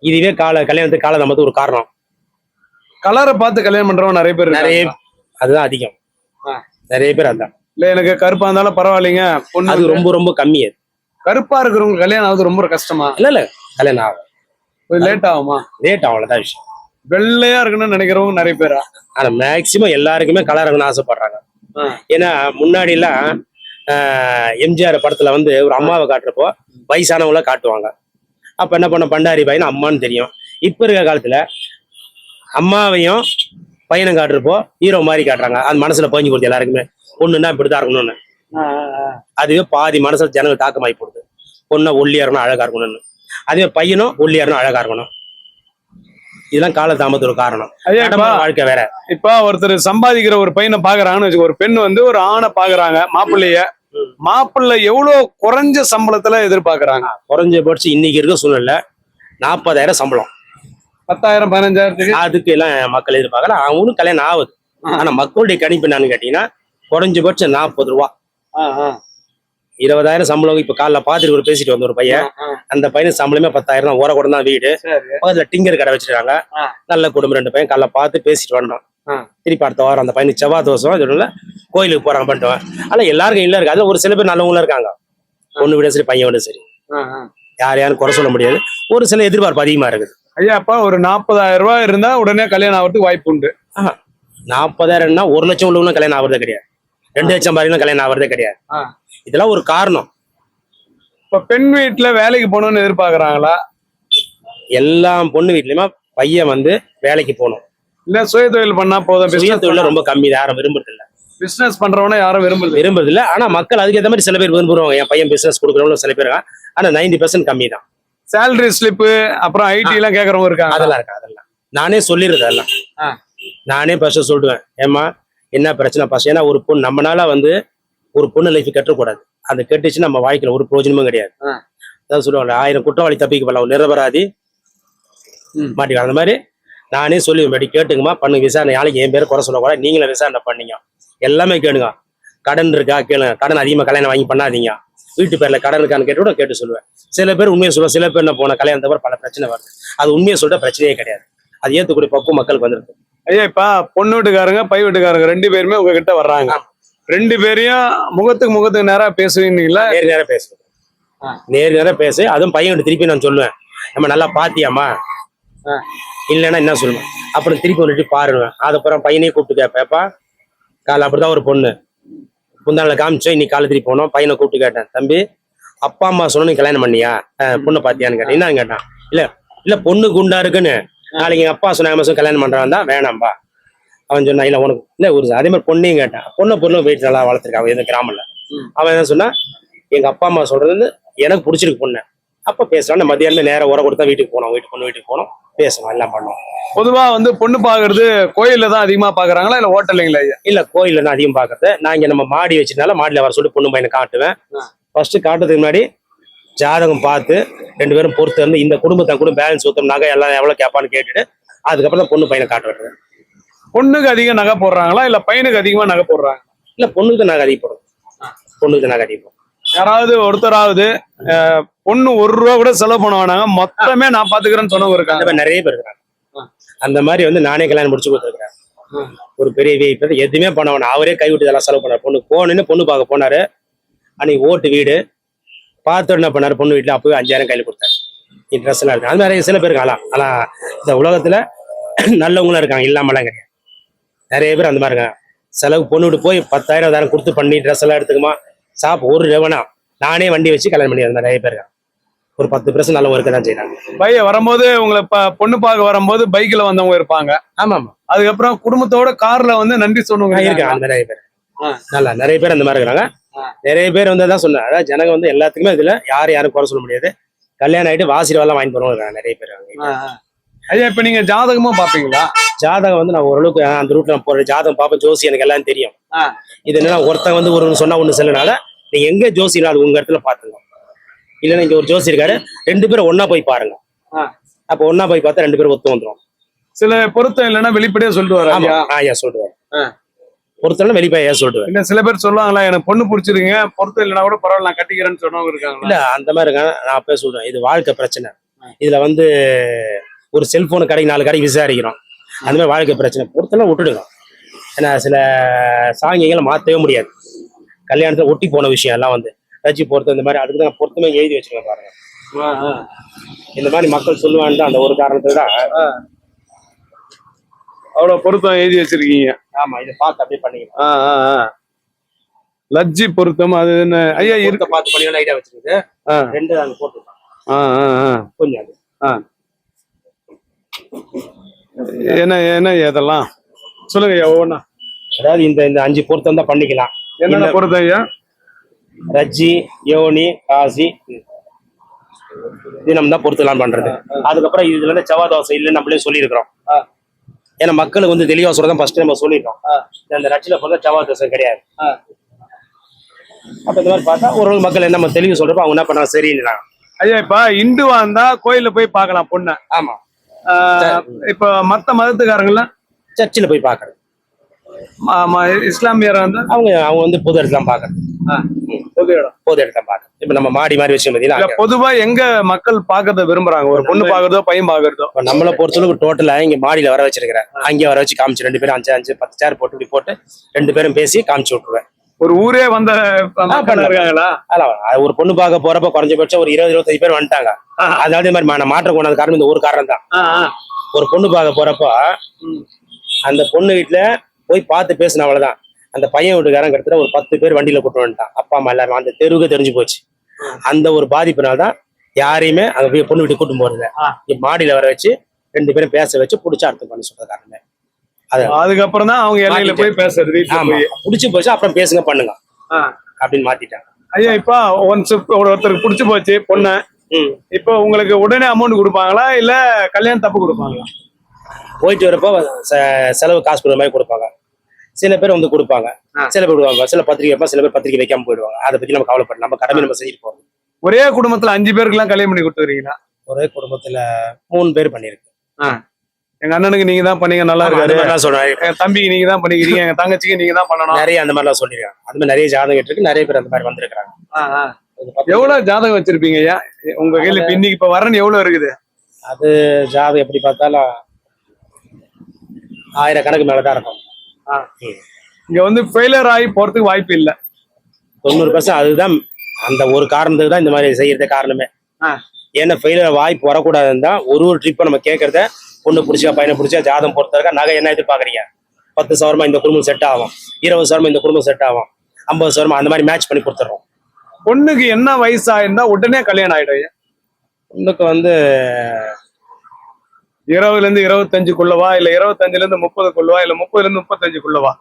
B: இதுவே கால கல்யாணத்துக்கு கால நமக்கு ஒரு காரணம்.
A: கலரை பார்த்து கல்யாணம் பண்றவங்க நிறைய பேர்
B: நிறைய அதுதான் அதிகம். நிறைய பேர் அதான்.
A: இல்ல எனக்கு கருப்பா இருந்தாலும் பரவாயில்லைங்க. பொண்ணு
B: அது ரொம்ப ரொம்ப கம்மி அது.
A: கருப்பா இருக்கிறவங்க கல்யாணம் ஆகுது ரொம்ப கஷ்டமா?
B: இல்ல இல்ல. கல்யாணம் ஆகும்.
A: கொஞ்சம் லேட் ஆகுமா?
B: லேட் அவ்வளவுதான் விஷயம்.
A: வெள்ளையா இருக்கணும்னு நினைக்கிறவங்க நிறைய பேரா?
B: ஆனா மேக்சிமம் எல்லாருக்குமே கலர் இருக்கணும்னு ஆசைப்படுறாங்க. ஏன்னா முன்னாடி எல்லாம் எம்ஜிஆர் படத்துல வந்து ஒரு அம்மாவை காட்டுறப்போ வயசானவங்கள காட்டுவாங்க. அப்ப என்ன பண்ண பண்டாரி பையன் அம்மான்னு தெரியும். இப்ப இருக்க காலத்துல அம்மாவையும் பையனை காட்டுறப்போ ஹீரோ மாதிரி காட்டுறாங்க. அது மனசுல பதிஞ்சு போடுது எல்லாருக்குமே. பொண்ணுன்னா இப்படிதான் இருக்கணும்னு அதுவே பாதி மனசுல ஜனங்கள் தாக்கமாயி போடுது. பொண்ணை ஒல்லியா இருக்கணும் அழகா இருக்கணும்னு அதுவே பையனும் ஒல்லியா இருக்கணும் அழகா இருக்கணும். இதெல்லாம் காலதாமத்தோட காரணம்.
A: ஐயா இப்ப
B: நடைமுறை வாழ்க்கை வேற.
A: இப்ப ஒருத்தர் சம்பாதிக்கிற ஒரு பையனை பாக்குறாங்கன்னு வச்சுக்கோ ஒரு பெண் வந்து ஒரு ஆணை பாக்குறாங்க மாப்பிள்ளைய. மாப்பிள்ளை எவ்வளவு குறைஞ்ச சம்பளத்துல எதிர்பார்க்கறாங்க?
B: குறைஞ்சபட்சம் இன்னைக்கு இருக்க சூழ்நிலை நாற்பதாயிரம் சம்பளம்.
A: பத்தாயிரம் பதினஞ்சாயிரத்துக்கு?
B: அதுக்கு எல்லாம் மக்கள் எதிர்பார்க்கல அவனும் கல்யாணம் ஆகுது. ஆனா மக்களுடைய கணிப்பு என்னன்னு கேட்டீங்கன்னா குறைஞ்சபட்சம் நாற்பது ரூபா. இருபதாயிரம் சம்பளம் இப்ப காலைல பாத்துட்டு ஒரு பேசிட்டு வந்த ஒரு பையன். அந்த பையனுக்கு சம்பளமே பத்தாயிரம் தான் ஓர கூட தான் வீடு. பக்கத்துல டிங்கர் கடை வச்சிருக்காங்க. நல்ல குடும்பம் ரெண்டு பையன். காலைல பார்த்து பேசிட்டு வந்தோம். திருப்பி அடுத்த வாரம் அந்த பையனுக்கு செவ்வாய் தோசம் இதனால கோயிலுக்கு போறாங்க பண்ணிட்டு ஆனா எல்லாருக்கும் இல்ல இருக்கு. அதுல ஒரு சில பேர் நல்லவங்களும் இருக்காங்க. பொண்ணு விட சரி பையன் விட சரி. யார் யாரும் குறை சொல்ல முடியாது. ஒரு சில எதிர்பார்ப்பு அதிகமா இருக்குது.
A: ஐயா அப்பா ஒரு நாற்பதாயிரம் ரூபாய் இருந்தா உடனே கல்யாணம் ஆகிறதுக்கு வாய்ப்பு உண்டு.
B: நாற்பதாயிரம்னா ஒரு லட்சம் உள்ளவங்களும் கல்யாணம் ஆகுறதே கிடையாது. ரெண்டு லட்சம் பாருங்களும் கல்யாணம் ஆகுறதே கிடையாது. இதெல்லாம் ஒரு காரணம்.
A: இப்ப பெண் வீட்டுல வேலைக்கு போகணும்னு எதிர்பார்க்கறாங்களா?
B: எல்லா பொண்ணு வீட்லயுமே பையன் வந்து வேலைக்கு போகணும்.
A: இல்ல சுய தொழில் பண்ணா போதும்
B: சுய தொழில ரொம்ப கம்மி யாரும் விரும்புறது இல்ல
A: பிசினஸ் பண்றவன யாரும் விரும்புறது
B: விரும்புறது இல்ல ஆனா மக்கள் அதுக்கு ஏற்ற மாதிரி சில பேர் விரும்புறவங்க. என் பையன் பிசினஸ் கொடுக்குறவங்களும் சில பேர். ஆனா நைன்டி பர்சன்ட் கம்மி தான்.
A: சேலரி ஸ்லிப்பு அப்புறம் ஐடி எல்லாம் கேக்குறவங்க இருக்காங்க
B: அதெல்லாம் இருக்கு அதெல்லாம். நானே சொல்லிடுறது அதெல்லாம். நானே ஃபர்ஸ்ட் சொல்லிடுவேன். ஏம்மா என்ன பிரச்சனை ஃபர்ஸ்ட் ஏன்னா ஒரு பொண்ணு நம்மனால வந்து ஒரு பொண்ணு லைஃப் கட்டக்கூடாது. அது கெட்டுச்சு நம்ம வாழ்க்கையில ஒரு பிரயோஜனமும் கிடையாது. அதான் சொல்லுவாங்க ஆயிரம் குற்றவாளி தப்பிக்க போல நிரபராதி. மாட்டிக்கலாம் அந்த மாதிரி நானே சொல்லி படி கேட்டுங்கம்மா பண்ணுங்க விசாரணை. நாளைக்கு என் பேரை குறை சொல்லக்கூடாது. நீங்களும் விசாரணை பண்ணீங்க எல்லாமே கேளுங்க. கடன் இருக்கா? கேளுங்க கடன் அதிகமாக கல்யாணம் வாங்கி பண்ணாதீங்க. வீட்டு பேர்ல கடன் இருக்கான்னு கேட்டு கூட கேட்டு சொல்லுவேன். சில பேர் உண்மையை சொல்லுவேன் சில பேர் என்ன போன கல்யாணத்தை பல பிரச்சனை வருது. அது உண்மையை சொல்ற பிரச்சனையே கிடையாது. அது ஏத்துக்கூடிய பக்குவம் மக்களுக்கு வந்திருக்கு
A: ஐயா இப்ப பொண்ணு வீட்டுக்காரங்க பை வீட்டுக்காரங்க ரெண்டு பேருமே உங்ககிட்ட வர்றாங்க. ரெண்டு பேரையும் முகத்துக்கு முகத்துக்கு நேரா பேசுவீங்களா
B: நேர் நேரம் பேசுவேன். நேர் நேரம் பேசு. அதுவும் பையன் திருப்பி நான் சொல்லுவேன். நம்ம நல்லா பாத்தியாமா. இல்லைன்னா என்ன சொல்லுவேன்? அப்புறம் திருப்பி ஒரு பாருவேன். அதுக்கப்புறம் பையனையும் கூப்பிட்டு கேட்பேப்பா. காலை அப்படிதான் ஒரு பொண்ணு. முந்தாளில் காமிச்சோம். இன்னைக்கு காலை திருப்பி போனோம். பையனை கூப்பிட்டு கேட்டேன். தம்பி அப்பா அம்மா சொன்ன நீ கல்யாணம் பண்ணியா? பொண்ணை பாத்தியான்னு கேட்டேன். என்னன்னு கேட்டான். இல்ல இல்ல பொண்ணு குண்டா இருக்குன்னு. நாளைக்கு எங்க அப்பா சொன்னாங்க கல்யாணம் பண்றான் தான் வேணாம்பா. அவன் சொன்னான் இல்ல உனக்கு இல்ல ஒரு அதே மாதிரி பொண்ணையும் கேட்டான். பொண்ணை பொண்ணு வீட்டு நல்லா வளர்த்துருக்காங்க இந்த கிராமம்ல.
A: ம்.
B: அவன் என்ன சொன்னா எங்க அப்பா அம்மா சொல்றது வந்து எனக்கு பிடிச்சிருக்கு பொண்ணு. அப்ப பேசலாம். மத்தியானம் நேரம் உர கொடுத்தா வீட்டுக்கு போனோம் வீட்டுக்கு பொண்ணு வீட்டுக்கு போனோம் பேசணும் எல்லாம் பண்ணோம்.
A: பொதுவா வந்து பொண்ணு பாக்குறது கோயில்ல தான் அதிகமா பாக்குறாங்களா இல்ல ஹோட்டலுங்களா
B: இல்ல கோயில்ல தான் அதிகம் பாக்குறது. நான் இங்க நம்ம மாடி வச்சிருந்தால மாடியில வர சொல்லி பொண்ணு பையனை காட்டுவேன். ஃபர்ஸ்ட் காட்டுறதுக்கு முன்னாடி ஜாதகம் பார்த்து ரெண்டு பேரும் பொறுத்து இருந்து இந்த குடும்பத்தை கூட பேலன்ஸ் ஊத்தம் நகை எல்லாம் எவ்வளவு கேட்பான்னு கேட்டுட்டு அதுக்கப்புறம் தான் பொண்ணு பையனை காட்ட விட்டுறேன்
A: பொண்ணுக்கு அதிகம் நகை போடுறாங்களா? இல்ல பையனுக்கு அதிகமா நகை போடுறாங்க
B: இல்ல பொண்ணுக்கு நகை அதிகப்படும் பொண்ணுக்கு நகை அதிகப்படும்
A: யாராவது ஒருத்தராவது பொண்ணு ஒரு ரூபா கூட செலவு பண்ண வேணாங்க. மொத்தமே நான் பாத்துக்கிறேன்னு சொன்னவங்க இருக்காங்க.
B: நிறைய பேர் இருக்கிறாங்க.
A: ஆ.
B: அந்த மாதிரி வந்து நானே கல்யாணம் முடிச்சு கொடுத்துருக்கேன்
A: ம்.
B: ஒரு பெரிய விஐபி எதுவுமே பண்ண வேணாம். அவரே கைவிட்டு இதெல்லாம் செலவு பண்ணார். பொண்ணு போனேன்னு பொண்ணு பார்க்க போனாரு. அன்னைக்கு ஓட்டு வீடு பார்த்து என்ன பண்ணாரு? பொண்ணு வீட்டுல அப்பவே அஞ்சாயிரம் கையில கொடுத்தாரு. ட்ரெஸ் எல்லாம் இருக்கு. அது மாதிரி சில பேர் இருக்காங்க ஆனா இந்த உலகத்துல நல்லவங்களும் இருக்காங்க. இல்லாமலாம் கிடையாது. நிறைய பேர் அந்த மாதிரி இருக்காங்க. செலவு பொண்ணு வீட்டு போய் பத்தாயிரம் இருபதாயிரம் கொடுத்து பண்ணி ட்ரெஸ் எல்லாம் எடுத்துக்குமா? சாப் ஒரு ரெவனா. நானே வண்டி வச்சு கல்யாணம் பண்ணி நிறைய பேர் இருக்காங்க. ஒரு பத்து பர்சன்ட் நல்லவங்க இருக்க தான் செய்யறாங்க
A: பையன் வரும்போது உங்களை பொண்ணு பார்க்க வரும்போது பைக்ல வந்தவங்க இருப்பாங்க.
B: ஆமா ஆமா
A: அதுக்கப்புறம் குடும்பத்தோட கார்ல வந்து நன்றி
B: இருக்கு.
A: இருக்காங்க.
B: நிறைய பேர். நல்லா நிறைய பேர் அந்த மாதிரி இருக்கிறாங்க. நிறைய பேர் வந்து அதான் சொன்னேன் அதாவது ஜனங்க வந்து எல்லாத்துக்குமே இதுல யாரும் யாரும் குறை சொல்ல முடியாது. கல்யாணம் ஆயிட்டு வாசிரவெல்லாம் வாங்கி போறவங்க இருக்காங்க நிறைய பேர்.
A: ஐயா இப்ப நீங்க ஜாதகமும் பாப்பீங்களா
B: ஜாதகம் வந்து நான் ஓரளவுக்கு அந்த ரூட்ல நான் போறேன் ஜாதகம் பார்ப்பேன் ஜோசி எனக்கு எல்லாம் தெரியும். இது என்னன்னா ஒருத்தன் வந்து ஒரு சொன்னா ஒண்ணு செல்லனால நீங்க எங்க ஜோசி அது உங்க இடத்துல பாத்துங்க இல்லைன்னா இங்க ஒரு ஜோசி இருக்காரு ரெண்டு பேரும் ஒண்ணா போய் பாருங்க. அப்ப ஒண்ணா போய் பார்த்தா ரெண்டு பேரும் ஒத்து வந்துரும்.
A: சில பொருத்தம் இல்லைன்னா வெளிப்படையா சொல்லிட்டு வர
B: ஆமா
A: ஐயா
B: ஆ. ஒருத்தர் வெளிப்பா ஏன் சொல்லுவேன்
A: இல்ல சில பேர் சொல்லுவாங்களா எனக்கு பொண்ணு பிடிச்சிருங்க பொருத்தம் இல்லைன்னா கூட பரவாயில்ல நான் கட்டிக்கிறேன்னு சொன்னவங்க இருக்காங்களா?
B: இல்ல அந்த மாதிரி இருக்காங்க. நான் அப்பவே சொல்றேன் இது வாழ்க்கை பிரச்சனை. இதுல வந்து ஒரு செல்போன் கடைக்கு நாலு கடைக்கு விசாரிக்கிறோம். அந்த மாதிரி வாழ்க்கை பிரச்சனை. பொறுத்தெல்லாம் விட்டுடுங்க. ஏன்னா சில சாங்கியங்களை மாற்றவே முடியாது. கல்யாணத்துல ஒட்டி போன விஷயம் எல்லாம் வந்து. ரஜி பொறுத்து இந்த மாதிரி அதுக்கு தான் பொருத்தமே எழுதி வச்சிருக்கேன் பாருங்க. இந்த மாதிரி மக்கள் சொல்லுவான்னு அந்த ஒரு காரணத்துல தான்.
A: அவ்வளவு பொருத்தம் எழுதி வச்சிருக்கீங்க.
B: ஆமா இதை பார்த்து அப்படியே பண்ணிக்கலாம்.
A: லஜ்ஜி பொருத்தம் அது என்ன? ஐயா இருக்கு
B: பார்த்து பண்ணிக்கலாம் ஐடியா வச்சிருக்கு ரெண்டு
A: ஆ, ஆ.
B: கொஞ்சம் அது.
A: என்ன என்ன இதெல்லாம்? சொல்லுங்க ஐயா ஒவ்வொன்றா
B: அதாவது இந்த இந்த அஞ்சு பொருத்தம் தான் பண்ணிக்கலாம்.
A: என்னென்ன பொருத்தம் ஐயா?
B: ரஜ்ஜி யோனி காசி நம்ம தான் பொறுத்துலாம் பண்றது. அதுக்கப்புறம் இதுல செவ்வாய் தோசை இல்லைன்னு நம்மளே சொல்லியிருக்கிறோம். ஏன்னா மக்களுக்கு வந்து தெளிவா சொல்றதான் ஃபர்ஸ்ட் நம்ம சொல்லிட்டோம்.
A: ஆ.
B: அந்த ரச்சில பொறுத்த செவ்வாய் தோசை கிடையாது. அப்ப இந்த மாதிரி பார்த்தா ஒரு மக்கள் என்ன தெளிவு சொல்றப்போ அவங்க என்ன பண்ணாங்க? சரின்னுறாங்க
A: ஐயா இப்ப இந்துவா இருந்தா கோயில்ல போய் பார்க்கலாம் பொண்ணை.
B: ஆமா.
A: இப்ப மத்த மதத்துக்காரங்களாம்
B: சர்ச்சில் போய் பார்க்கறது.
A: இஸ்லாமியர் வந்து
B: அவங்க அவங்க வந்து பொது இடத்துல தான் பார்க்கறது
A: பொது இடம்.
B: பொது இடத்துல பார்க்கறது இப்ப நம்ம மாடி மாதிரி
A: இல்ல
B: பார்த்தீங்கன்னா
A: பொதுவா எங்க மக்கள் பாக்குறத விரும்புறாங்க? ஒரு பொண்ணு பாக்குறதோ பையன் பாக்குறதோ
B: இப்ப நம்மளை பொறுத்தளவுக்கு டோட்டலா இங்க மாடியில வர வச்சிருக்கிறேன் அங்கே வர வச்சு காமிச்சு ரெண்டு பேரும் அஞ்சு அஞ்சு பத்து சேர் போட்டு இப்படி போட்டு ரெண்டு பேரும் பேசி காமிச்சு விட்டுருவேன்.
A: ஒரு ஊரே வந்த. இருக்காங்களா?
B: ஒரு பொண்ணு பார்க்க போறப்ப குறைஞ்சபட்சம் ஒரு இருபது இருபத்தஞ்சு பேர் வந்துட்டாங்க. அதாவது இந்த மாதிரி நான் மாற்றம் கொண்டது காரணம் இந்த ஒரு காரணம் தான். ஒரு பொண்ணு பார்க்க போறப்போ. அந்த பொண்ணு வீட்டுல போய் பார்த்து பேசின அவ்வளவுதான். அந்த பையன் வீட்டுக்காரன் கிட்டத்தட்ட ஒரு பத்து பேர் வண்டியில கூட்டு வந்துட்டான். அப்பா அம்மா எல்லாரும். அந்த தெருவுக்கு தெரிஞ்சு போச்சு. அந்த ஒரு பாதிப்புனால தான் யாரையுமே போய் பொண்ணு வீட்டுக்கு கூட்டு போறது மாடியில வர வச்சு ரெண்டு பேரும் பேச வச்சு புடிச்சா அர்த்தம் பண்ண சொல்ற காரணமே
A: அதுக்கப்புறம் தான் அவங்க எல்லையில போய் பேசுறது
B: புடிச்சு போச்சு அப்புறம் பேசுங்க பண்ணுங்க. அப்படின்னு மாத்திட்டாங்க.
A: ஐயா இப்ப ஒன்ஸ் ஒருத்தருக்கு பிடிச்சு போச்சு பொண்ணு. இப்போ உங்களுக்கு உடனே அமௌண்ட் கொடுப்பாங்களா? இல்ல கல்யாணம் தப்பு கொடுப்பாங்களா?
B: போயிட்டு வரப்போ செலவு காசு கொடுக்குற மாதிரி கொடுப்பாங்க. சில பேர் வந்து கொடுப்பாங்க. சில பேர் விடுவாங்க சில பத்திரிக்கை வைப்பாங்க சில பேர் பத்திரிக்கை வைக்காம போயிடுவாங்க. அதை பத்தி நம்ம கவலைப்படலாம். நம்ம கடமை நம்ம செஞ்சுட்டு போறோம்.
A: ஒரே குடும்பத்துல அஞ்சு பேருக்கு எல்லாம் கல்யாணம் பண்ணி கொடுத்துறீங்களா
B: ஒரே குடும்பத்துல மூணு பேர் பண்ணிருக்கு.
A: எங்க அண்ணனுக்கு நீங்க தான் பண்ணீங்க நல்லா இருக்காரு.
B: சொல்றேன்
A: எங்க தம்பிக்கு நீங்க தான் பண்ணிக்கிறீங்க எங்க தங்கச்சிக்கு நீங்க தான் பண்ணணும்.
B: நிறைய அந்த மாதிரிலாம் சொல்லிருக்காங்க. அந்த மாதிரி நிறைய ஜாதகம் இருக்கு நிறைய பேர் அந்த மாதிரி வந்திருக்காங்க.
A: எவ்வளவு ஜாதகம் வச்சிருப்பீங்க ஐயா? உங்க கையில இப்ப இன்னைக்கு இப்ப வரன் எவ்வளவு இருக்குது?
B: அது ஜாதகம் எப்படி பார்த்தாலும் ஆயிரக்கணக்கு மேலதான் இருக்கும்.
A: இங்க வந்து ஃபெயிலியர் ஆகி போறதுக்கு வாய்ப்பு இல்ல.
B: தொண்ணூறு பர்சன்ட் அதுதான் அந்த ஒரு காரணத்துக்கு தான் இந்த மாதிரி செய்யறதே காரணமே. ஏன்னா ஃபெயிலியர் வாய்ப்பு வரக்கூடாதுன்னு தான் ஒரு ஒரு ட்ரிப்பை நம்ம கேட்கறத பொண்ணு பிடிச்சா பையனை பிடிச்சா ஜாதகம் பொறுத்தவரைக்கும் நகை என்ன எதிர்பார்க்குறீங்க? பத்து சவரமா இந்த குடும்பம் செட் ஆகும். இருபது சவரமா இந்த குடும்பம் செட் ஆகும். ஐம்பது சவரமா அந்த மாதிரி மேட்ச் பண்ணி கொடுத்துட்றோம்.
A: பொண்ணுக்கு என்ன வயசா இருந்தா உடனே கல்யாணம் ஆயிடும்
B: பொண்ணுக்கு வந்து
A: இருபதுல இருந்து இருபத்தஞ்சுக்குள்ளவா? இல்ல முப்பதுக்குள்ளவா? இல்ல முப்பதுல இருந்து முப்பத்தஞ்சுக்குள்ளவா?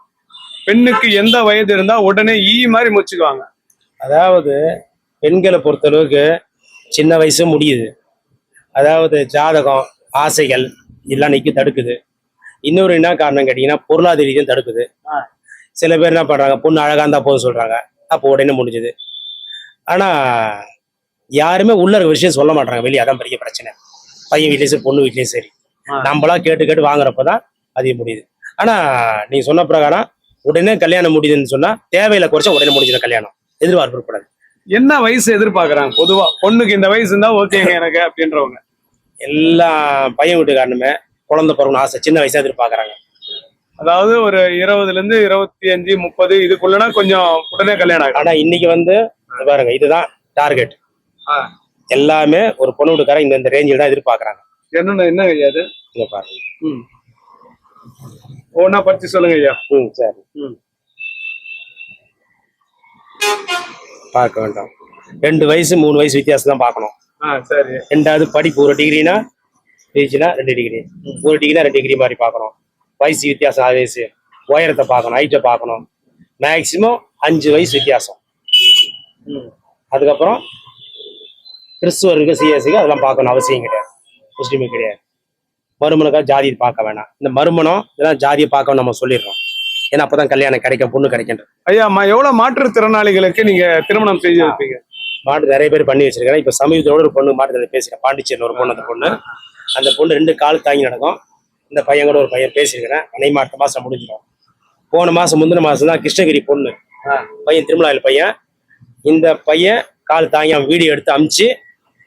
A: பெண்ணுக்கு எந்த வயது இருந்தா உடனே ஈ மாதிரி முச்சுக்குவாங்க
B: அதாவது பெண்களை பொறுத்தளவுக்கு சின்ன வயசு முடியுது. அதாவது ஜாதகம் ஆசைகள் எல்லாம் நிற்க தடுக்குது. இன்னொரு என்ன காரணம் கேட்டீங்கன்னா பொருளாதார ரீதியும் தடுக்குது. சில பேர் என்ன பண்றாங்க பொண்ணு அழகா இருந்தா போதும் சொல்றாங்க. அப்போ உடனே முடிஞ்சுது. ஆனா யாருமே உள்ள விஷயம் சொல்ல மாட்டாங்க வெளியே. அதான் பெரிய பிரச்சனை. பையன் வீட்லயும் சரி பொண்ணு வீட்லயும் சரி. நம்மளா கேட்டு கேட்டு வாங்குறப்பதான் அது முடியுது. ஆனா நீங்க சொன்ன பிரகாரம் உடனே கல்யாணம் முடியுதுன்னு சொன்னா தேவையில்லை குறைச்சா உடனே முடிஞ்சிடும் கல்யாணம். எதிர்பார்ப்பு இருக்கக்கூடாது
A: என்ன வயசு எதிர்பார்க்கறாங்க? பொதுவா பொண்ணுக்கு இந்த வயசு இருந்தா ஓகேங்க எனக்கு அப்படின்றவங்க.
B: எல்லா பையன் வீட்டுக்காரனுமே குழந்தை பிறக்கணும் ஆசை சின்ன வயசா எதிர்பார்க்கறாங்க.
A: அதாவது ஒரு இருபதுல இருந்து இருபத்தி அஞ்சு முப்பது இதுக்குள்ளனா கொஞ்சம் உடனே கல்யாணம் ஆகும்
B: ஆனா இன்னைக்கு வந்து பாருங்க இதுதான் டார்கெட். எல்லாமே ஒரு பொண்ணு வீட்டுக்காரன் இந்த இந்த ரேஞ்சில் தான் எதிர்பார்க்கறாங்க.
A: என்னன்னு என்ன ஐயா அது
B: இங்க பாருங்க.
A: ம். ஒன்னா பத்தி சொல்லுங்க ஐயா.
B: ம் சரி.
A: ம்.
B: பார்க்க வேண்டாம். ரெண்டு வயசு மூணு வயசு வித்தியாசம் தான் பார்க்கணும்.
A: ஆ சரி.
B: ரெண்டாவது படிப்பு ஒரு டிகிரினா பிஹெச்னா ரெண்டு டிகிரி ஒரு டிகிரினா ரெண்டு டிகிரி மாதிரி பார்க்கணும். வயசு வித்தியாசம் ஆறு வயசு. உயரத்தை பார்க்கணும் ஹைட்டை பார்க்கணும். மேக்சிமம் அஞ்சு வயசு வித்தியாசம். அதுக்கப்புறம் கிறிஸ்துவருக்கு சிஎஸ்சிக்கு அதெல்லாம் பார்க்கணும் அவசியம் கிடையாது. முஸ்லீமுக்கு கிடையாது. மறுமணக்காக ஜாதி பார்க்க வேணாம். இந்த மறுமணம் இதெல்லாம் ஜாதியை பார்க்க நம்ம சொல்லிடுறோம். ஏன்னா அப்பதான் கல்யாணம் கிடைக்கும் பொண்ணு கிடைக்கின்ற
A: ஐயா அம்மா எவ்வளவு மாற்றுத்திறனாளிகளுக்கு நீங்க திருமணம் செய்து வைப்பீங்க?
B: மாட்டு நிறைய பேர் பண்ணி வச்சிருக்கிறேன் இப்ப சமீபத்தோட ஒரு பொண்ணு மாட்டு பேசுறேன் பாண்டிச்சேரியில் ஒரு பொண்ணு அந்த பொண்ணு. அந்த பொண்ணு ரெண்டு கால் தாங்கி நடக்கும். இந்த பையன் கூட ஒரு பையன் பேசியிருக்கிறேன். அனை மாட்ட மாசம் முடிஞ்சிடும். போன மாசம் முந்தின மாசம் தான் கிருஷ்ணகிரி பொண்ணு. பையன் திருமலாயில் பையன். இந்த பையன் கால் தாங்கி அவன் வீடியோ எடுத்து அமிச்சு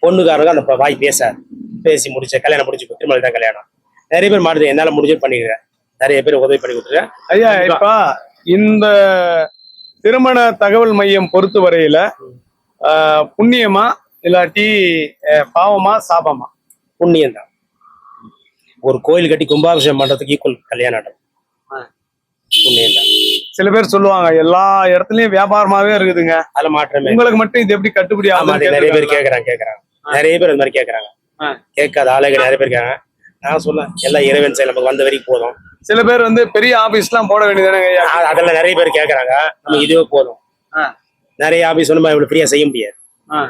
B: பொண்ணுக்காரங்க அந்த வாய் பேசார் பேசி முடிச்ச கல்யாணம் முடிச்சு திருமலை தான் கல்யாணம். நிறைய பேர் மாடுது என்னால முடிஞ்சு பண்ணிக்கிறேன். நிறைய பேர் உதவி பண்ணி கொடுத்துருக்கேன்.
A: ஐயா இப்ப இந்த திருமண தகவல் மையம் பொறுத்த வரையில ஆஹ், புண்ணியமா இல்லாட்டி பாவமா சாபமா?
B: புண்ணியம் தான் ஒரு கோயில் கட்டி கும்பாபிஷேகம் பண்றதுக்கு ஈக்குவல் கல்யாணம். புண்ணியம் தான்
A: சில பேர் சொல்லுவாங்க எல்லா இடத்துலயும் வியாபாரமாவே இருக்குதுங்க.
B: அதுல மாற்றமே
A: உங்களுக்கு மட்டும் இது எப்படி கட்டுப்படி
B: அது நிறைய பேர். கேக்குறாங்க கேக்குறாங்க. நிறைய பேர் அந்த மாதிரி கேக்குறாங்க.
A: ஆ.
B: கேட்காத ஆளுங்க நிறைய பேர் கேக்குறாங்க நான் சொல்ல எல்லாம் இறைவன் செயல். நமக்கு வந்த வரைக்கும் போதும்.
A: சில பேர் வந்து பெரிய ஆபீஸ் எல்லாம் போட
B: அ- அதெல்லாம் நிறைய பேர் கேக்குறாங்க. நமக்கு இதுவே போதும். நிறைய ஆபீஸ் ஒன்று இவ்வளவு ஃப்ரீயா செய்ய முடியாது.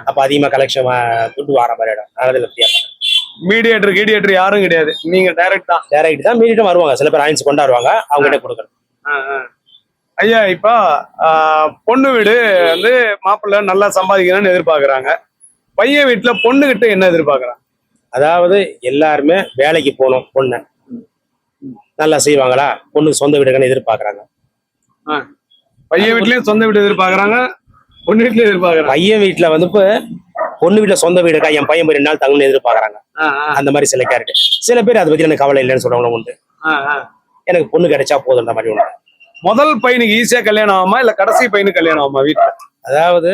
B: அப்ப அதிகமா கலெக்ஷன் துட்டு வர மாதிரி இடம் அதனால ஃப்ரீயா
A: மீடியேட்டர் கீடியேட்டர் யாரும் கிடையாது. நீங்க டைரக்ட் தான்.
B: டேரக்ட் தான் மீறிட்டு வருவாங்க. சில பேர் ஆயின்ஸ் கொண்டாடுவாங்க. அவங்க கிட்ட கொடுக்கணும்
A: ஐயா இப்ப பொண்ணு வீடு வந்து மாப்பிள்ளை நல்லா சம்பாதிக்கணும்னு எதிர்பார்க்கறாங்க. பையன் வீட்டுல பொண்ணு கிட்ட என்ன எதிர்பார்க்கறாங்க
B: அதாவது எல்லாருமே வேலைக்கு போகணும் பொண்ணு. நல்லா செய்வாங்களா? பொண்ணு சொந்த வீடுகன்னு எதிர்பார்க்கறாங்க.
A: பையன் வீட்லயும் சொந்த வீடு எதிர்பார்க்கறாங்க பொண்ணு வீட்லயும் எதிர்பார்க்கறாங்க.
B: பையன் வீட்டுல வந்து இப்ப பொண்ணு வீட்டுல சொந்த வீடு இருக்கா என் பையன் போய் ரெண்டு நாள் தங்கணும்னு எதிர்பார்க்கறாங்க. அந்த மாதிரி சில கேரக்டர் சில பேர் அதை பத்தி எனக்கு கவலை இல்லைன்னு சொல்றவங்க உண்டு. எனக்கு பொண்ணு கிடைச்சா போதுன்ற மாதிரி உண்டு.
A: முதல் பையனுக்கு ஈஸியா கல்யாணம் ஆகுமா இல்ல கடைசி பையனுக்கு கல்யாணம் ஆகுமா வீட்டுல
B: அதாவது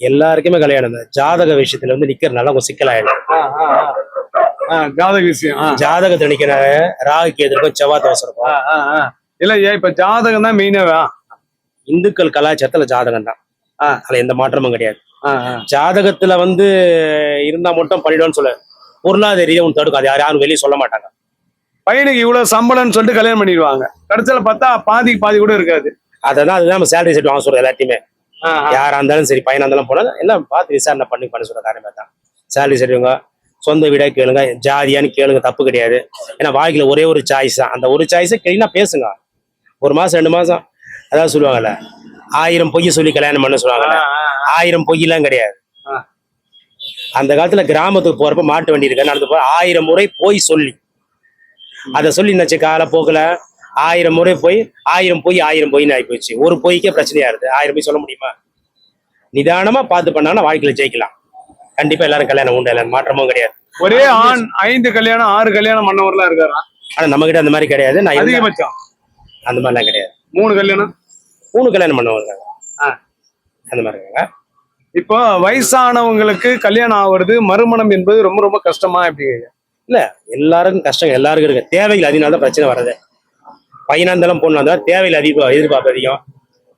B: எல்லாருக்குமே கல்யாணம் தான். ஜாதக விஷயத்துல வந்து நிக்கிறனால கொஞ்சம் சிக்கலாயிடும்
A: ஜாதக விஷயம்.
B: ஜாதகத்தை நிக்கிற ராகு கேது செவ்வாய் தோசை இருக்கும்.
A: இல்ல ஏன் இப்ப ஜாதகம் தான் மெயினாவா
B: இந்துக்கள் கலாச்சாரத்துல ஜாதகம் தான். அதுல எந்த மாற்றமும் கிடையாது. ஜாதகத்துல வந்து இருந்தா மட்டும் பண்ணிடுவோம்னு சொல்ல பொருளாதார ரீதியா ஒன்று தடுக்கும். அது யாரும் வெளியே சொல்ல மாட்டாங்க.
A: பையனுக்கு இவ்வளவு சம்பளம்னு சொல்லிட்டு கல்யாணம் பண்ணிடுவாங்க. கடைசியில பார்த்தா பாதிக்கு பாதி கூட இருக்காது.
B: அதான் அதுதான் நம்ம சேலரி செட் வாங்க சொல்றது எல்லாத்தையுமே யாரா இருந்தாலும் சரி பையனா இருந்தாலும் போனா எல்லாம் பார்த்து விசாரணை பண்ணி பண்ண சொல்ற காரியமே தான் சேலரி சரிவங்க சொந்த வீடா கேளுங்க. ஜாதியான்னு கேளுங்க தப்பு கிடையாது. ஏன்னா வாழ்க்கையில ஒரே ஒரு சாய்ஸ் தான். அந்த ஒரு சாய்ஸை கிளீனா பேசுங்க. ஒரு மாசம் ரெண்டு மாசம். அதான் சொல்லுவாங்கல்ல ஆயிரம் பொய் சொல்லி கல்யாணம் பண்ண சொல்லுவாங்கல்ல. ஆயிரம் பொய்யெல்லாம் கிடையாது. அந்த காலத்துல கிராமத்துக்கு போறப்ப மாட்டு வண்டி இருக்க. நடந்து போற ஆயிரம் முறை போய் சொல்லி. அதை சொல்லி நினைச்ச காலப்போக்கில் ஆயிரம் முறை போய் ஆயிரம் பொய் ஆயிரம் பொய்ன்னு ஆகி போச்சு. ஒரு பொய்க்கே பிரச்சனையா இருக்கு. ஆயிரம் பொய் சொல்ல முடியுமா? நிதானமா பார்த்து பண்ணாங்கன்னா வாழ்க்கையில ஜெயிக்கலாம். கண்டிப்பா எல்லாரும் கல்யாணம் உண்டு. எல்லாரும் மாற்றமும் கிடையாது.
A: ஒரே ஆண் ஐந்து கல்யாணம் ஆறு கல்யாணம் பண்ணவர்லாம் இருக்காரா?
B: ஆனா நம்ம கிட்ட அந்த மாதிரி கிடையாது. நான்
A: அதிகபட்சம்.
B: அந்த மாதிரிலாம் கிடையாது.
A: மூணு கல்யாணம்?
B: மூணு கல்யாணம் பண்ணவங்க. அந்த மாதிரி இருக்காங்க.
A: இப்போ வயசானவங்களுக்கு கல்யாணம் ஆகுறது மறுமணம் என்பது ரொம்ப ரொம்ப கஷ்டமா எப்படி?
B: எல்லாருக்கும் கஷ்டம். எல்லாருக்கும் இருக்கு. தேவைகள் அதிகனால தான் பிரச்சனை வர்றது. பையனா இருந்தாலும் பொண்ணா இருந்தாலும் தேவைகள் அதிகம் எதிர்பார்ப்பு அதிகம்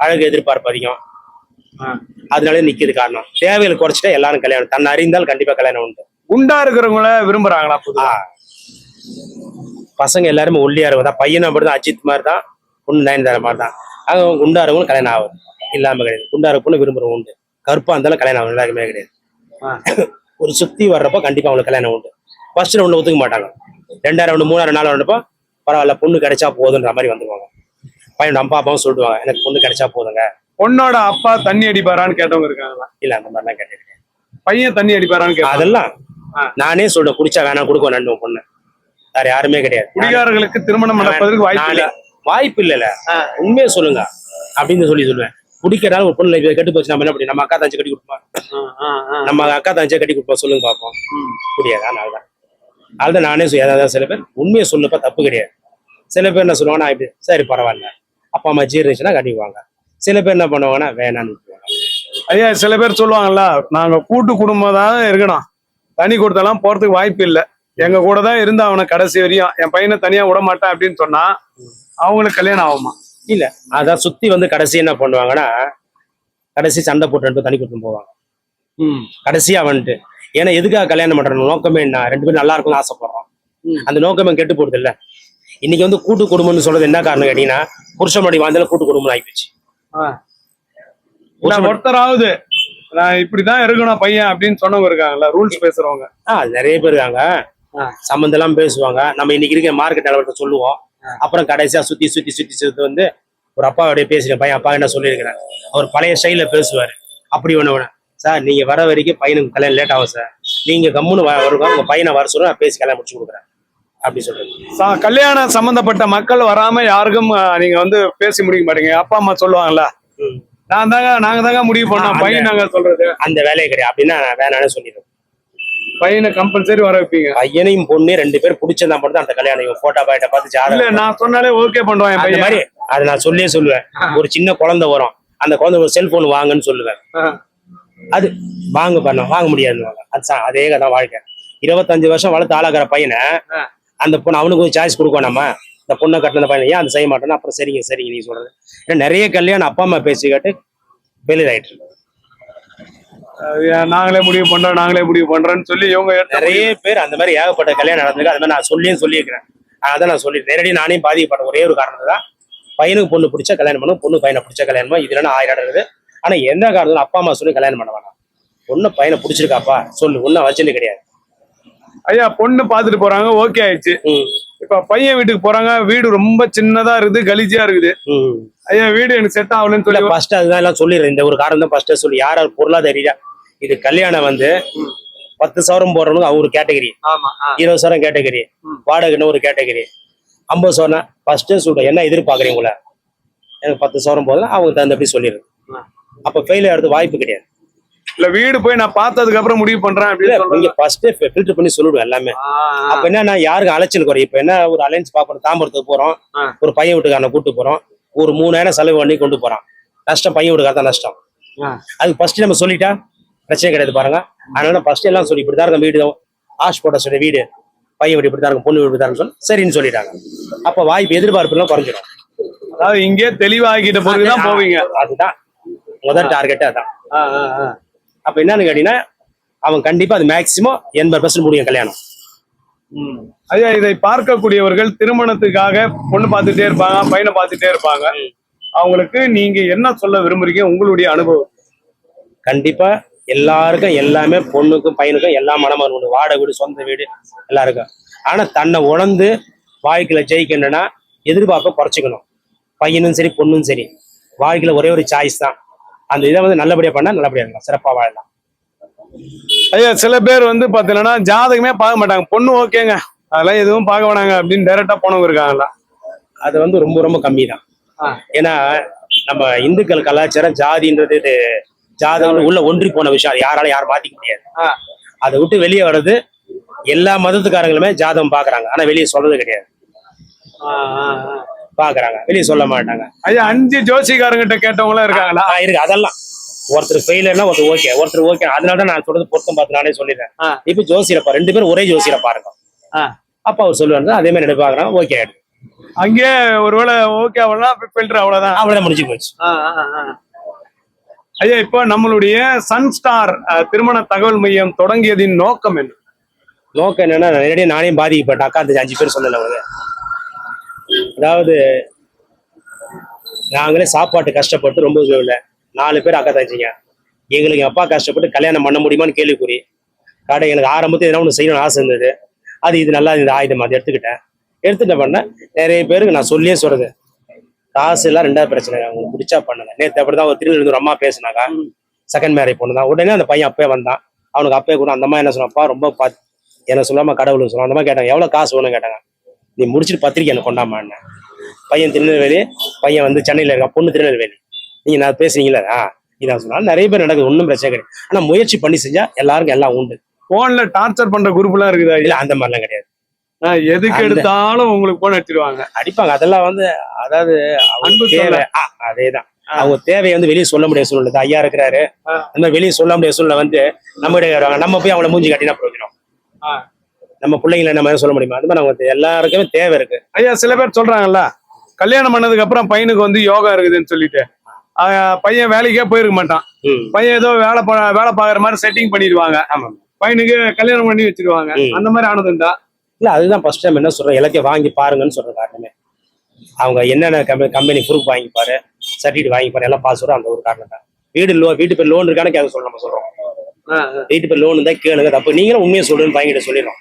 B: அழகு எதிர்பார்ப்பு அதிகம். அதனால நிக்கிறது காரணம். தேவைகள் குறைச்சிட்டா எல்லாரும் கல்யாணம். தன்னை அறிந்தால் கண்டிப்பா கல்யாணம் உண்டு.
A: குண்டா இருக்கிறவங்கள விரும்புறாங்களா.
B: பசங்க எல்லாருமே ஒல்லியா இருக்கும் தான். பையனும் அப்படிதான் அஜித் மாதிரி தான் பொண்ணு நயன்தாரா மாதிரி தான் அவங்க குண்டா இருக்கவங்க கல்யாணம் ஆகுது. இல்லாம கிடையாது. குண்டா இருக்க பொண்ணு விரும்புறவங்க உண்டு. கருப்பா இருந்தாலும் கல்யாணம் ஆகும் எல்லாருக்குமே கிடையாது. ஒரு சுத்தி வர்றப்போ கண்டிப்பா அவங்களுக்கு கல்யாணம் உண்டு. ஃபர்ஸ்ட் ரவுண்ட் ஒத்துக்க மாட்டாங்க. ரெண்டாயிரம் ரவுண்டு மூணாயிரம் நாலு ரவுண்டப்போ பரவாயில்ல பொண்ணு கிடைச்சா போதுன்ற மாதிரி வந்துருவாங்க. பையன் அப்பா அப்பாவும் சொல்லிடுவாங்க எனக்கு பொண்ணு கிடைச்சா போதுங்க.
A: பொண்ணோட அப்பா தண்ணி அடிப்பாரான்னு கேட்டவங்க இருக்காங்களா?
B: இல்ல அந்த மாதிரிலாம் கேட்டேன்
A: பையன் தண்ணி அடிப்பாரான்னு
B: அதெல்லாம். நானே சொல்றேன் குடிச்சா வேணாம் கொடுக்க வேண்டாம் பொண்ணு. வேற யாருமே கிடையாது.
A: குடிகாரர்களுக்கு திருமணம் நடப்பதற்கு வாய்ப்பு இல்ல.
B: வாய்ப்பு இல்லைல்ல உண்மையை சொல்லுங்க அப்படின்னு சொல்லி சொல்லுவேன். குடிக்கிறனால ஒரு பொண்ணு கெட்டு போச்சு நம்ம என்ன பண்ணி நம்ம அக்கா தங்கச்சி கட்டி கொடுப்போம்? நம்ம அக்கா தங்கச்சியை கட்டி கொடுப்போம் சொல்லுங்க பார்ப்போம். முடியாது அதனால தான் அதுதான் நானே அதாவது சில பேர் உண்மையை சொல்லப்ப தப்பு கிடையாது. சில பேர் என்ன சொல்லுவாங்கன்னா இப்படி சரி பரவாயில்ல. அப்பா அம்மா ஜீர்ணிச்சுன்னா கட்டிக்குவாங்க. சில பேர் என்ன பண்ணுவாங்கன்னா வேணாம்னு விட்டுருவாங்க.
A: ஐயா சில பேர் சொல்லுவாங்கல்ல நாங்க கூட்டு குடும்பம் தான் இருக்கணும். தனி கொடுத்தெல்லாம் போறதுக்கு வாய்ப்பு இல்ல. எங்க கூட தான் இருந்து அவனை கடைசி வரையும். என் பையனை தனியா விட மாட்டேன் அப்படின்னு சொன்னா அவங்களுக்கு கல்யாணம் ஆகுமா?
B: இல்ல. அதான் சுத்தி வந்து கடைசி என்ன பண்ணுவாங்கன்னா கடைசி சண்டை போட்டு தனி கொடுத்து போவாங்க. கடைசியா வந்துட்டு ஏன்னா எதுக்காக கல்யாணம் பண்ற நோக்கமே என்ன? ரெண்டு பேரும் நல்லா இருக்கும்னு ஆசைப்படுறோம். அந்த நோக்கமே கெட்டு போடுது இல்ல. இன்னைக்கு வந்து கூட்டு குடும்பம்னு சொல்றது என்ன காரணம் கேட்டீங்கன்னா புருஷன் மணி வாழ்ந்தாலும் கூட்டு குடும்பம் ஆகிப்போச்சு
A: நான் ஒருத்தராவது நான் இப்படிதான் இருக்கணும் பையன் அப்படின்னு சொன்னவங்க இருக்காங்கல்ல ரூல்ஸ் பேசுறவங்க.
B: நிறைய பேர் இருக்காங்க. சம்மந்தம் எல்லாம் பேசுவாங்க. நம்ம இன்னைக்கு இருக்க மார்க்கெட் நிலவரத்தை சொல்லுவோம். அப்புறம் கடைசியா சுத்தி சுத்தி சுத்தி சுத்தி வந்து ஒரு அப்பாவோடைய பேசுறேன் பையன் அப்பா என்ன சொல்லியிருக்கிறேன் அவர் பழைய ஸ்டைல பேசுவாரு. அப்படி ஒண்ணு ஒண்ணு. சார் நீங்க வர வரைக்கும் பையனுக்கு கல்யாணம் லேட் ஆகும் சார். நீங்க கம்முன்னு வ- வருங்க உங்க பையனை வர சொல்ல நான் பேசி கல்யாணம் முடிச்சு கொடுக்குறேன். அப்படி சொல்றது.
A: ச- கல்யாணம் சம்பந்தப்பட்ட மக்கள் வராம யாருக்கும் நீங்க வந்து பேசி முடிக்க மாட்டீங்க. அப்பா அம்மா சொல்லுவாங்கல்ல.
B: ம்.
A: நான் தாங்க நாங்க தாங்க முடிவு பண்ணோம். பையன் நாங்க சொல்றது.
B: அந்த வேலையை கிடையாது. அப்படின்னா நான் வேணாம்னு சொல்லிடுவேன்
A: பையனை கம்பல்சரி வர வைப்பீங்க.
B: பையனையும் பொண்ணு ரெண்டு பேர் பிடிச்சிருந்தா மட்டும் அந்த கல்யாணம் இவன் போட்டோ பாயிட்ட பார்த்து
A: இல்ல
B: ஜாதகம்
A: நான் சொன்னாலே ஓகே பண்ணுவான் பையன்.
B: மாதிரி அதை நான் சொல்லியே சொல்லுவேன். ஒரு சின்ன குழந்தை வரும். அந்த குழந்தை ஒரு செல்போன் வாங்கன்னு சொல்லுவேன். அது வாங்க பண்ண வாங்க முடியாதுன்னு அது சா- அதே கதை வாழ்க்கை. இருபத்தஞ்சு வருஷம் வளர்த்து ஆளாகிற பையனை.
A: அந்த
B: பொண்ணு அவனுக்கு ஒரு சாய்ஸ் கொடுக்கோம் நம்ம. இந்த பொண்ணை கட்டின பையனை ஏன் அது செய்ய மாட்டேன்னா? அப்புறம் சரிங்க சரிங்க நீ சொல்றது. ஏன்னா நிறைய கல்யாணம் அப்பா அம்மா பேசி கேட்டு ஃபெயிலியர் ஆயிட்டு இருக்கு.
A: நாங்களே முடிவு பண்றோம் நாங்களே முடிவு பண்றோம்னு சொல்லி இவங்க
B: நிறைய பேர் அந்த மாதிரி ஏகப்பட்ட கல்யாணம் நடந்திருக்கு. அது மாதிரி நான் சொல்லியும் சொல்லியிருக்கிறேன். அதான் நான் சொல்லி நேரடி நானே பாதிக்கப்பட்ட ஒரே ஒரு காரணம் தான் பையனுக்கு பொண்ணு பிடிச்ச கல்யாணம் பண்ணும் பொண்ணு பையனை பிடிச்ச கல்யாணம் இதுல ஆயிரம் இடம் இருக்குது. ஆனா எந்த காரணத்துல அப்பா அம்மா சொல்லி கல்யாணம் பண்ண வேணாம். பொண்ணு பையனை பிடிச்சிருக்காப்பா? சொல்லு ஒன்னும் அவசியம் கிடையாது.
A: ஐயா பொண்ணு பாத்துட்டு போறாங்க ஓகே ஆயிடுச்சு. இப்ப பையன் வீட்டுக்கு போறாங்க வீடு ரொம்ப சின்னதா இருக்குது கலிஜியா இருக்குது. ஐயா வீடு எனக்கு செட் ஆகலன்னு சொல்லி
B: ஃபர்ஸ்ட் அதுதான் எல்லாம் சொல்லிடுறேன். இந்த ஒரு காரணம் தான் ஃபர்ஸ்ட் சொல்லி. யார் யார் பொருளாதார ரீதியா இது கல்யாணம் வந்து பத்து சவரம் போடுறவங்க அவங்க ஒரு கேட்டகரி. இருபது சவரம் கேட்டகரி. வாடகைன்னு ஒரு கேட்டகரி ஐம்பது சவரம் ஃபர்ஸ்ட் சொல்றேன். என்ன எதிர்பார்க்குறீங்க உங்களை? எனக்கு பத்து சவரம் போதும் அவங்க தகுந்தபடி சொல்லிடுது அப்போ ஃபெயில் ஆகிறது வாய்ப்பு கிடையாது.
A: இல்ல வீடு போய் நான் பார்த்ததுக்கு அப்புறம் முடிவு பண்றேன்
B: நீங்க ஃபர்ஸ்டே ஃபில்டர் பண்ணி சொல்லிடுவோம் எல்லாமே. அப்ப என்னன்னா யாருக்கும் அலைச்சல் குறையும் இப்ப என்ன ஒரு அலைன்ஸ் பாப்போம் தாம்பரத்துக்கு போறோம். ஒரு பையன் வீட்டுக்காரனை கூட்டு போறோம். ஒரு மூணாயிரம் செலவு பண்ணி கொண்டு போறான். நஷ்டம் பையன் வீட்டுக்கார தான் நஷ்டம். அது ஃபர்ஸ்ட் நம்ம சொல்லிட்டா பிரச்சனை கிடையாது பாருங்க. அதனால ஃபர்ஸ்ட் எல்லாம் சொல்லி இப்படிதான் இருக்கும் வீடு. ஆஷ் போட்ட சொல்லி வீடு பையன் வீடு இப்படிதான் இருக்கும் பொண்ணு வீடு இருக்கும் சொல்லி சரின்னு சொல்லிட்டாங்க. அப்ப வாய்ப்பு எதிர்பார்ப்பு எல்லாம் குறைஞ்சிடும்
A: அதாவது இங்கே தெளிவாகிட்ட பிறகு தான் போவீங்க.
B: அதுதான். முதல் டார்கெட்டே அதான்.
A: ஆ, ஆ, ஆ.
B: அப்ப என்னன்னு கேட்டீங்கன்னா அவன் கண்டிப்பா அது மேக்சிமம் எண்பது பர்சன்ட் முடியும் கல்யாணம்.
A: ம். ஐயா இதை பார்க்கக்கூடியவர்கள் திருமணத்துக்காக பொண்ணு பார்த்துட்டே இருப்பாங்க பையனை பார்த்துட்டே இருப்பாங்க. அவங்களுக்கு நீங்க என்ன சொல்ல விரும்புறீங்க? உங்களுடைய அனுபவம்.
B: கண்டிப்பா எல்லாருக்கும் எல்லாமே பொண்ணுக்கும் பையனுக்கும் எல்லா மனமும் உண்டு. வாடகை வீடு சொந்த வீடு எல்லாருக்கும். ஆனா தன்னை உணர்ந்து வாழ்க்கையில ஜெயிக்கணும்னா எதிர்பார்ப்பை குறைச்சிக்கணும். பையனும் சரி பொண்ணும் சரி. வாழ்க்கையில ஒரே ஒரு சாய்ஸ் தான். அந்த இதை வந்து நல்லபடியா பண்ணா நல்லபடியா இருக்கலாம். சிறப்பா வாழலாம்.
A: ஐயா சில பேர் வந்து பாத்தீங்கன்னா ஜாதகமே பார்க்க மாட்டாங்க. பொண்ணு ஓகேங்க. அதெல்லாம் எதுவும் பார்க்க வேணாங்க அப்படின்னு டைரக்டா போனவங்க இருக்காங்களா
B: அது வந்து ரொம்ப ரொம்ப கம்மி தான் ஏன்னா நம்ம இந்துக்கள் கலாச்சாரம் ஜாதின்றது இது ஜாதகம் உள்ள ஒன்றி போன விஷயம். அது யாராலும் யாரும் மாத்திக்க முடியாது. அதை விட்டு வெளியே வர்றது எல்லா மதத்துக்காரங்களுமே ஜாதகம் பாக்குறாங்க ஆனா வெளியே சொல்றது கிடையாது. பாக்குறாங்க. வெளியே சொல்ல மாட்டாங்க.
A: ஐயா அஞ்சு ஜோசிக்காரங்கிட்ட கேட்டவங்களாம் இருக்காங்களா?
B: இருக்கு. அதெல்லாம். ஒருத்தர் ஃபெயிலர்னா ஒருத்தர் ஓகே ஒருத்தர் ஓகே அதனால தான் நான் சொல்றது பொருத்தம் பார்த்து நானே சொல்லிடுறேன். இப்ப ஜோசியரப்பா ரெண்டு பேரும் ஒரே ஜோசியரப்பா இருக்கும்
A: ஆ.
B: அப்ப அவர் சொல்லுவாரு அதே மாதிரி நினைப்பாங்க ஓகே
A: அங்கே ஒருவேளை ஓகே அவ்வளோனா ஃபில்டர் அவ்வளவுதான்.
B: அவ்வளவுதான் முடிஞ்சு போச்சு.
A: ஐயா இப்போ நம்மளுடைய சன் ஸ்டார் அஹ், திருமண தகவல் மையம் தொடங்கியதின் நோக்கம் என்ன?
B: நோக்கம் என்னன்னா நேரடியாக நானே பாதிக்கப்பட்டேன் அக்கா அந்த அஞ்சு பேர் அவங்க அதாவது நாங்களே சாப்பாட்டு கஷ்டப்பட்டு ரொம்ப இல்லை நாலு பேர் அக்கா தஞ்சிங்க எங்களுக்கு அப்பா கஷ்டப்பட்டு கல்யாணம் பண்ண முடியுமான்னு கேள்விக்குறி. கடை எனக்கு ஆரம்பத்தில் எதனா ஒன்று செய்யணும்னு ஆசை இருந்தது. அது இது நல்லா இந்த ஆயுதம் அதை எடுத்துக்கிட்டேன். எடுத்துட்ட பண்ண நிறைய பேருக்கு நான் சொல்லியே சொல்றது. காசு எல்லாம் ரெண்டாவது பிரச்சனை. அவங்களுக்கு பிடிச்சா பண்ணுங்க. நேற்று அப்படிதான் ஒரு திருநெல்வேலி ஒரு அம்மா பேசினாங்க. செகண்ட் மேரேஜ் பொண்ணு தான். உடனே அந்த பையன் அப்பயே வந்தான். அவனுக்கு அப்பயே கூட அந்த அம்மா என்ன சொன்னப்பா ரொம்ப பா என்ன சொல்லாம கடவுளுக்கு சொன்னான். அந்த மாதிரி கேட்டாங்க எவ்வளோ காசு வேணும் கேட்டாங்க? நீ முடிச்சுட்டு பத்திரிக்கை எனக்கு கொண்டாமான்னு பையன் திருநெல்வேலி பையன் வந்து சென்னையில இருக்கா பொண்ணு திருநெல்வேலி. நீங்க நான் பேசுனீங்களா ஆ இதான் சொன்னாலும் நிறைய பேர் நடக்குது ஒன்றும் பிரச்சனை கிடையாது. ஆனா முயற்சி பண்ணி செஞ்சா எல்லாருக்கும் எல்லாம் உண்டு.
A: போன்ல டார்ச்சர் பண்ற குரூப் எல்லாம் இருக்குதா?
B: இல்ல அந்த மாதிரிலாம் கிடையாது.
A: எதுக்கு எடுத்தாலும் உங்களுக்கு போன் அடிச்சிருவாங்க.
B: அடிப்பாங்க. அதெல்லாம் வந்து அதாவது
A: அன்பு
B: தேவை. அதேதான். அவங்க தேவையை வந்து வெளியே சொல்ல முடியாத சூழ்நிலை. ஐயா இருக்கிறாரு. அந்த மாதிரி வெளியே சொல்ல முடியாத சூழ்நிலை வந்து நம்ம கிட்ட நம்ம போய் அவங்கள மூஞ்சி கட்டினா
A: ஆ.
B: நம்ம பிள்ளைங்களை நம்ம சொல்ல முடியுமா? அது மாதிரி அவங்க எல்லாருக்குமே தேவை இருக்கு.
A: ஐயா சில பேர் சொல்றாங்கல்ல கல்யாணம் பண்ணதுக்கு அப்புறம் பையனுக்கு வந்து யோகா இருக்குதுன்னு சொல்லிட்டு. பையன் வேலைக்கே போயிருக்க மாட்டான். பையன் ஏதோ வேலை வேலை பாக்குற மாதிரி செட்டிங் பண்ணிடுவாங்க. பையனுக்கு கல்யாணம் பண்ணி வச்சிருவாங்க. அந்த மாதிரி ஆனதுண்டா
B: இல்ல அதுதான் ஃபர்ஸ்ட் டைம் என்ன சொல்றேன் எல்லாத்தையும் வாங்கி பாருங்கன்னு சொல்ற காரணமே. அவங்க என்னென்ன கம்பெனி கம்பெனி ப்ரூஃப் வாங்கிப்பாரு சர்டிஃபிகேட் வாங்கிப்பாரு எல்லாம் பாஸ் அந்த ஒரு காரணம் தான். வீடு லோன் வீட்டு பேர் லோன் இருக்கான்னு கேட்க சொல்றோம் நம்ம சொல்றோம். வீட்டு பேர் லோன் இருந்தா கேளுங்க தப்பு. நீங்களும் உண்மையை சொல்லுன்னு வாங்கிட்ட சொல்லிடுறோம்.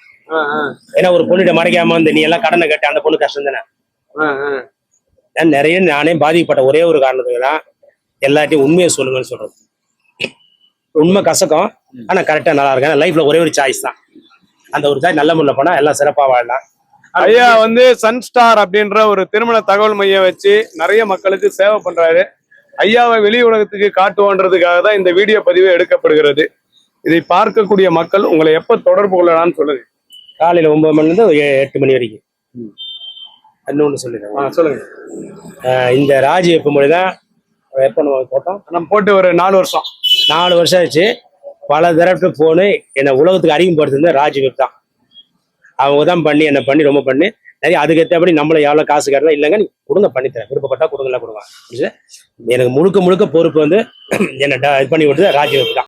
B: ஏன்னா ஒரு பொண்ணுகிட்ட மறைக்காம வந்து நீ எல்லாம் கடனை கட்டி அந்த பொண்ணு கஷ்டம் தானே? நான் நிறைய நானே பாதிக்கப்பட்ட ஒரே ஒரு காரணத்துக்கு தான் எல்லாத்தையும் உண்மையை சொல்லுங்கன்னு சொல்றது. உண்மை கசக்கம் ஆனா கரெக்டா நல்லா இருக்கு லைஃப்ல ஒரே ஒரு சாய்ஸ் தான். அந்த ஒரு சாய்ஸ் நல்ல முறையில் போனா எல்லாம் சிறப்பா வாழலாம்.
A: ஐயா வந்து சன் ஸ்டார் அப்படின்ற ஒரு திருமண தகவல் மையம் வச்சு நிறைய மக்களுக்கு சேவை பண்றாரு. ஐயாவை வெளி உலகத்துக்கு காட்டுவோன்றதுக்காக தான் இந்த வீடியோ பதிவு எடுக்கப்படுகிறது. இதை பார்க்கக்கூடிய மக்கள் உங்களை எப்ப தொடர்பு கொள்ளலாம்னு சொல்லுங்க.
B: காலையில ஒன்பது மணில இருந்து ஒரு ஏ- எட்டு மணி வரைக்கும். இன்னொன்று சொல்லிடுறேன்
A: ஆ, சொல்லுங்க.
B: இந்த ராஜி எப்போ மொழி தான் எப்போ நம்ம போட்டோம்.
A: நம்ம போட்டு ஒரு நாலு வருஷம்.
B: நாலு வருஷம் ஆச்சு. பல தரப்பு போனு என்னை உலகத்துக்கு அறிமுகப்படுத்துனது ராஜீவ் தான். அவங்க தான் பண்ணி என்ன பண்ணி ரொம்ப பண்ணி. நிறைய அதுக்கு ஏற்றபடி நம்மள எவ்வளோ காசு கேட்டலாம் இல்லைங்க நீ கொடுங்க பண்ணித்தரேன். விருப்பப்பட்டா கொடுங்கலாம் கொடுங்க? எனக்கு முழுக்க முழுக்க பொறுப்பு வந்து என்னை ட- இது பண்ணி விட்டது ராஜீவ் தான்.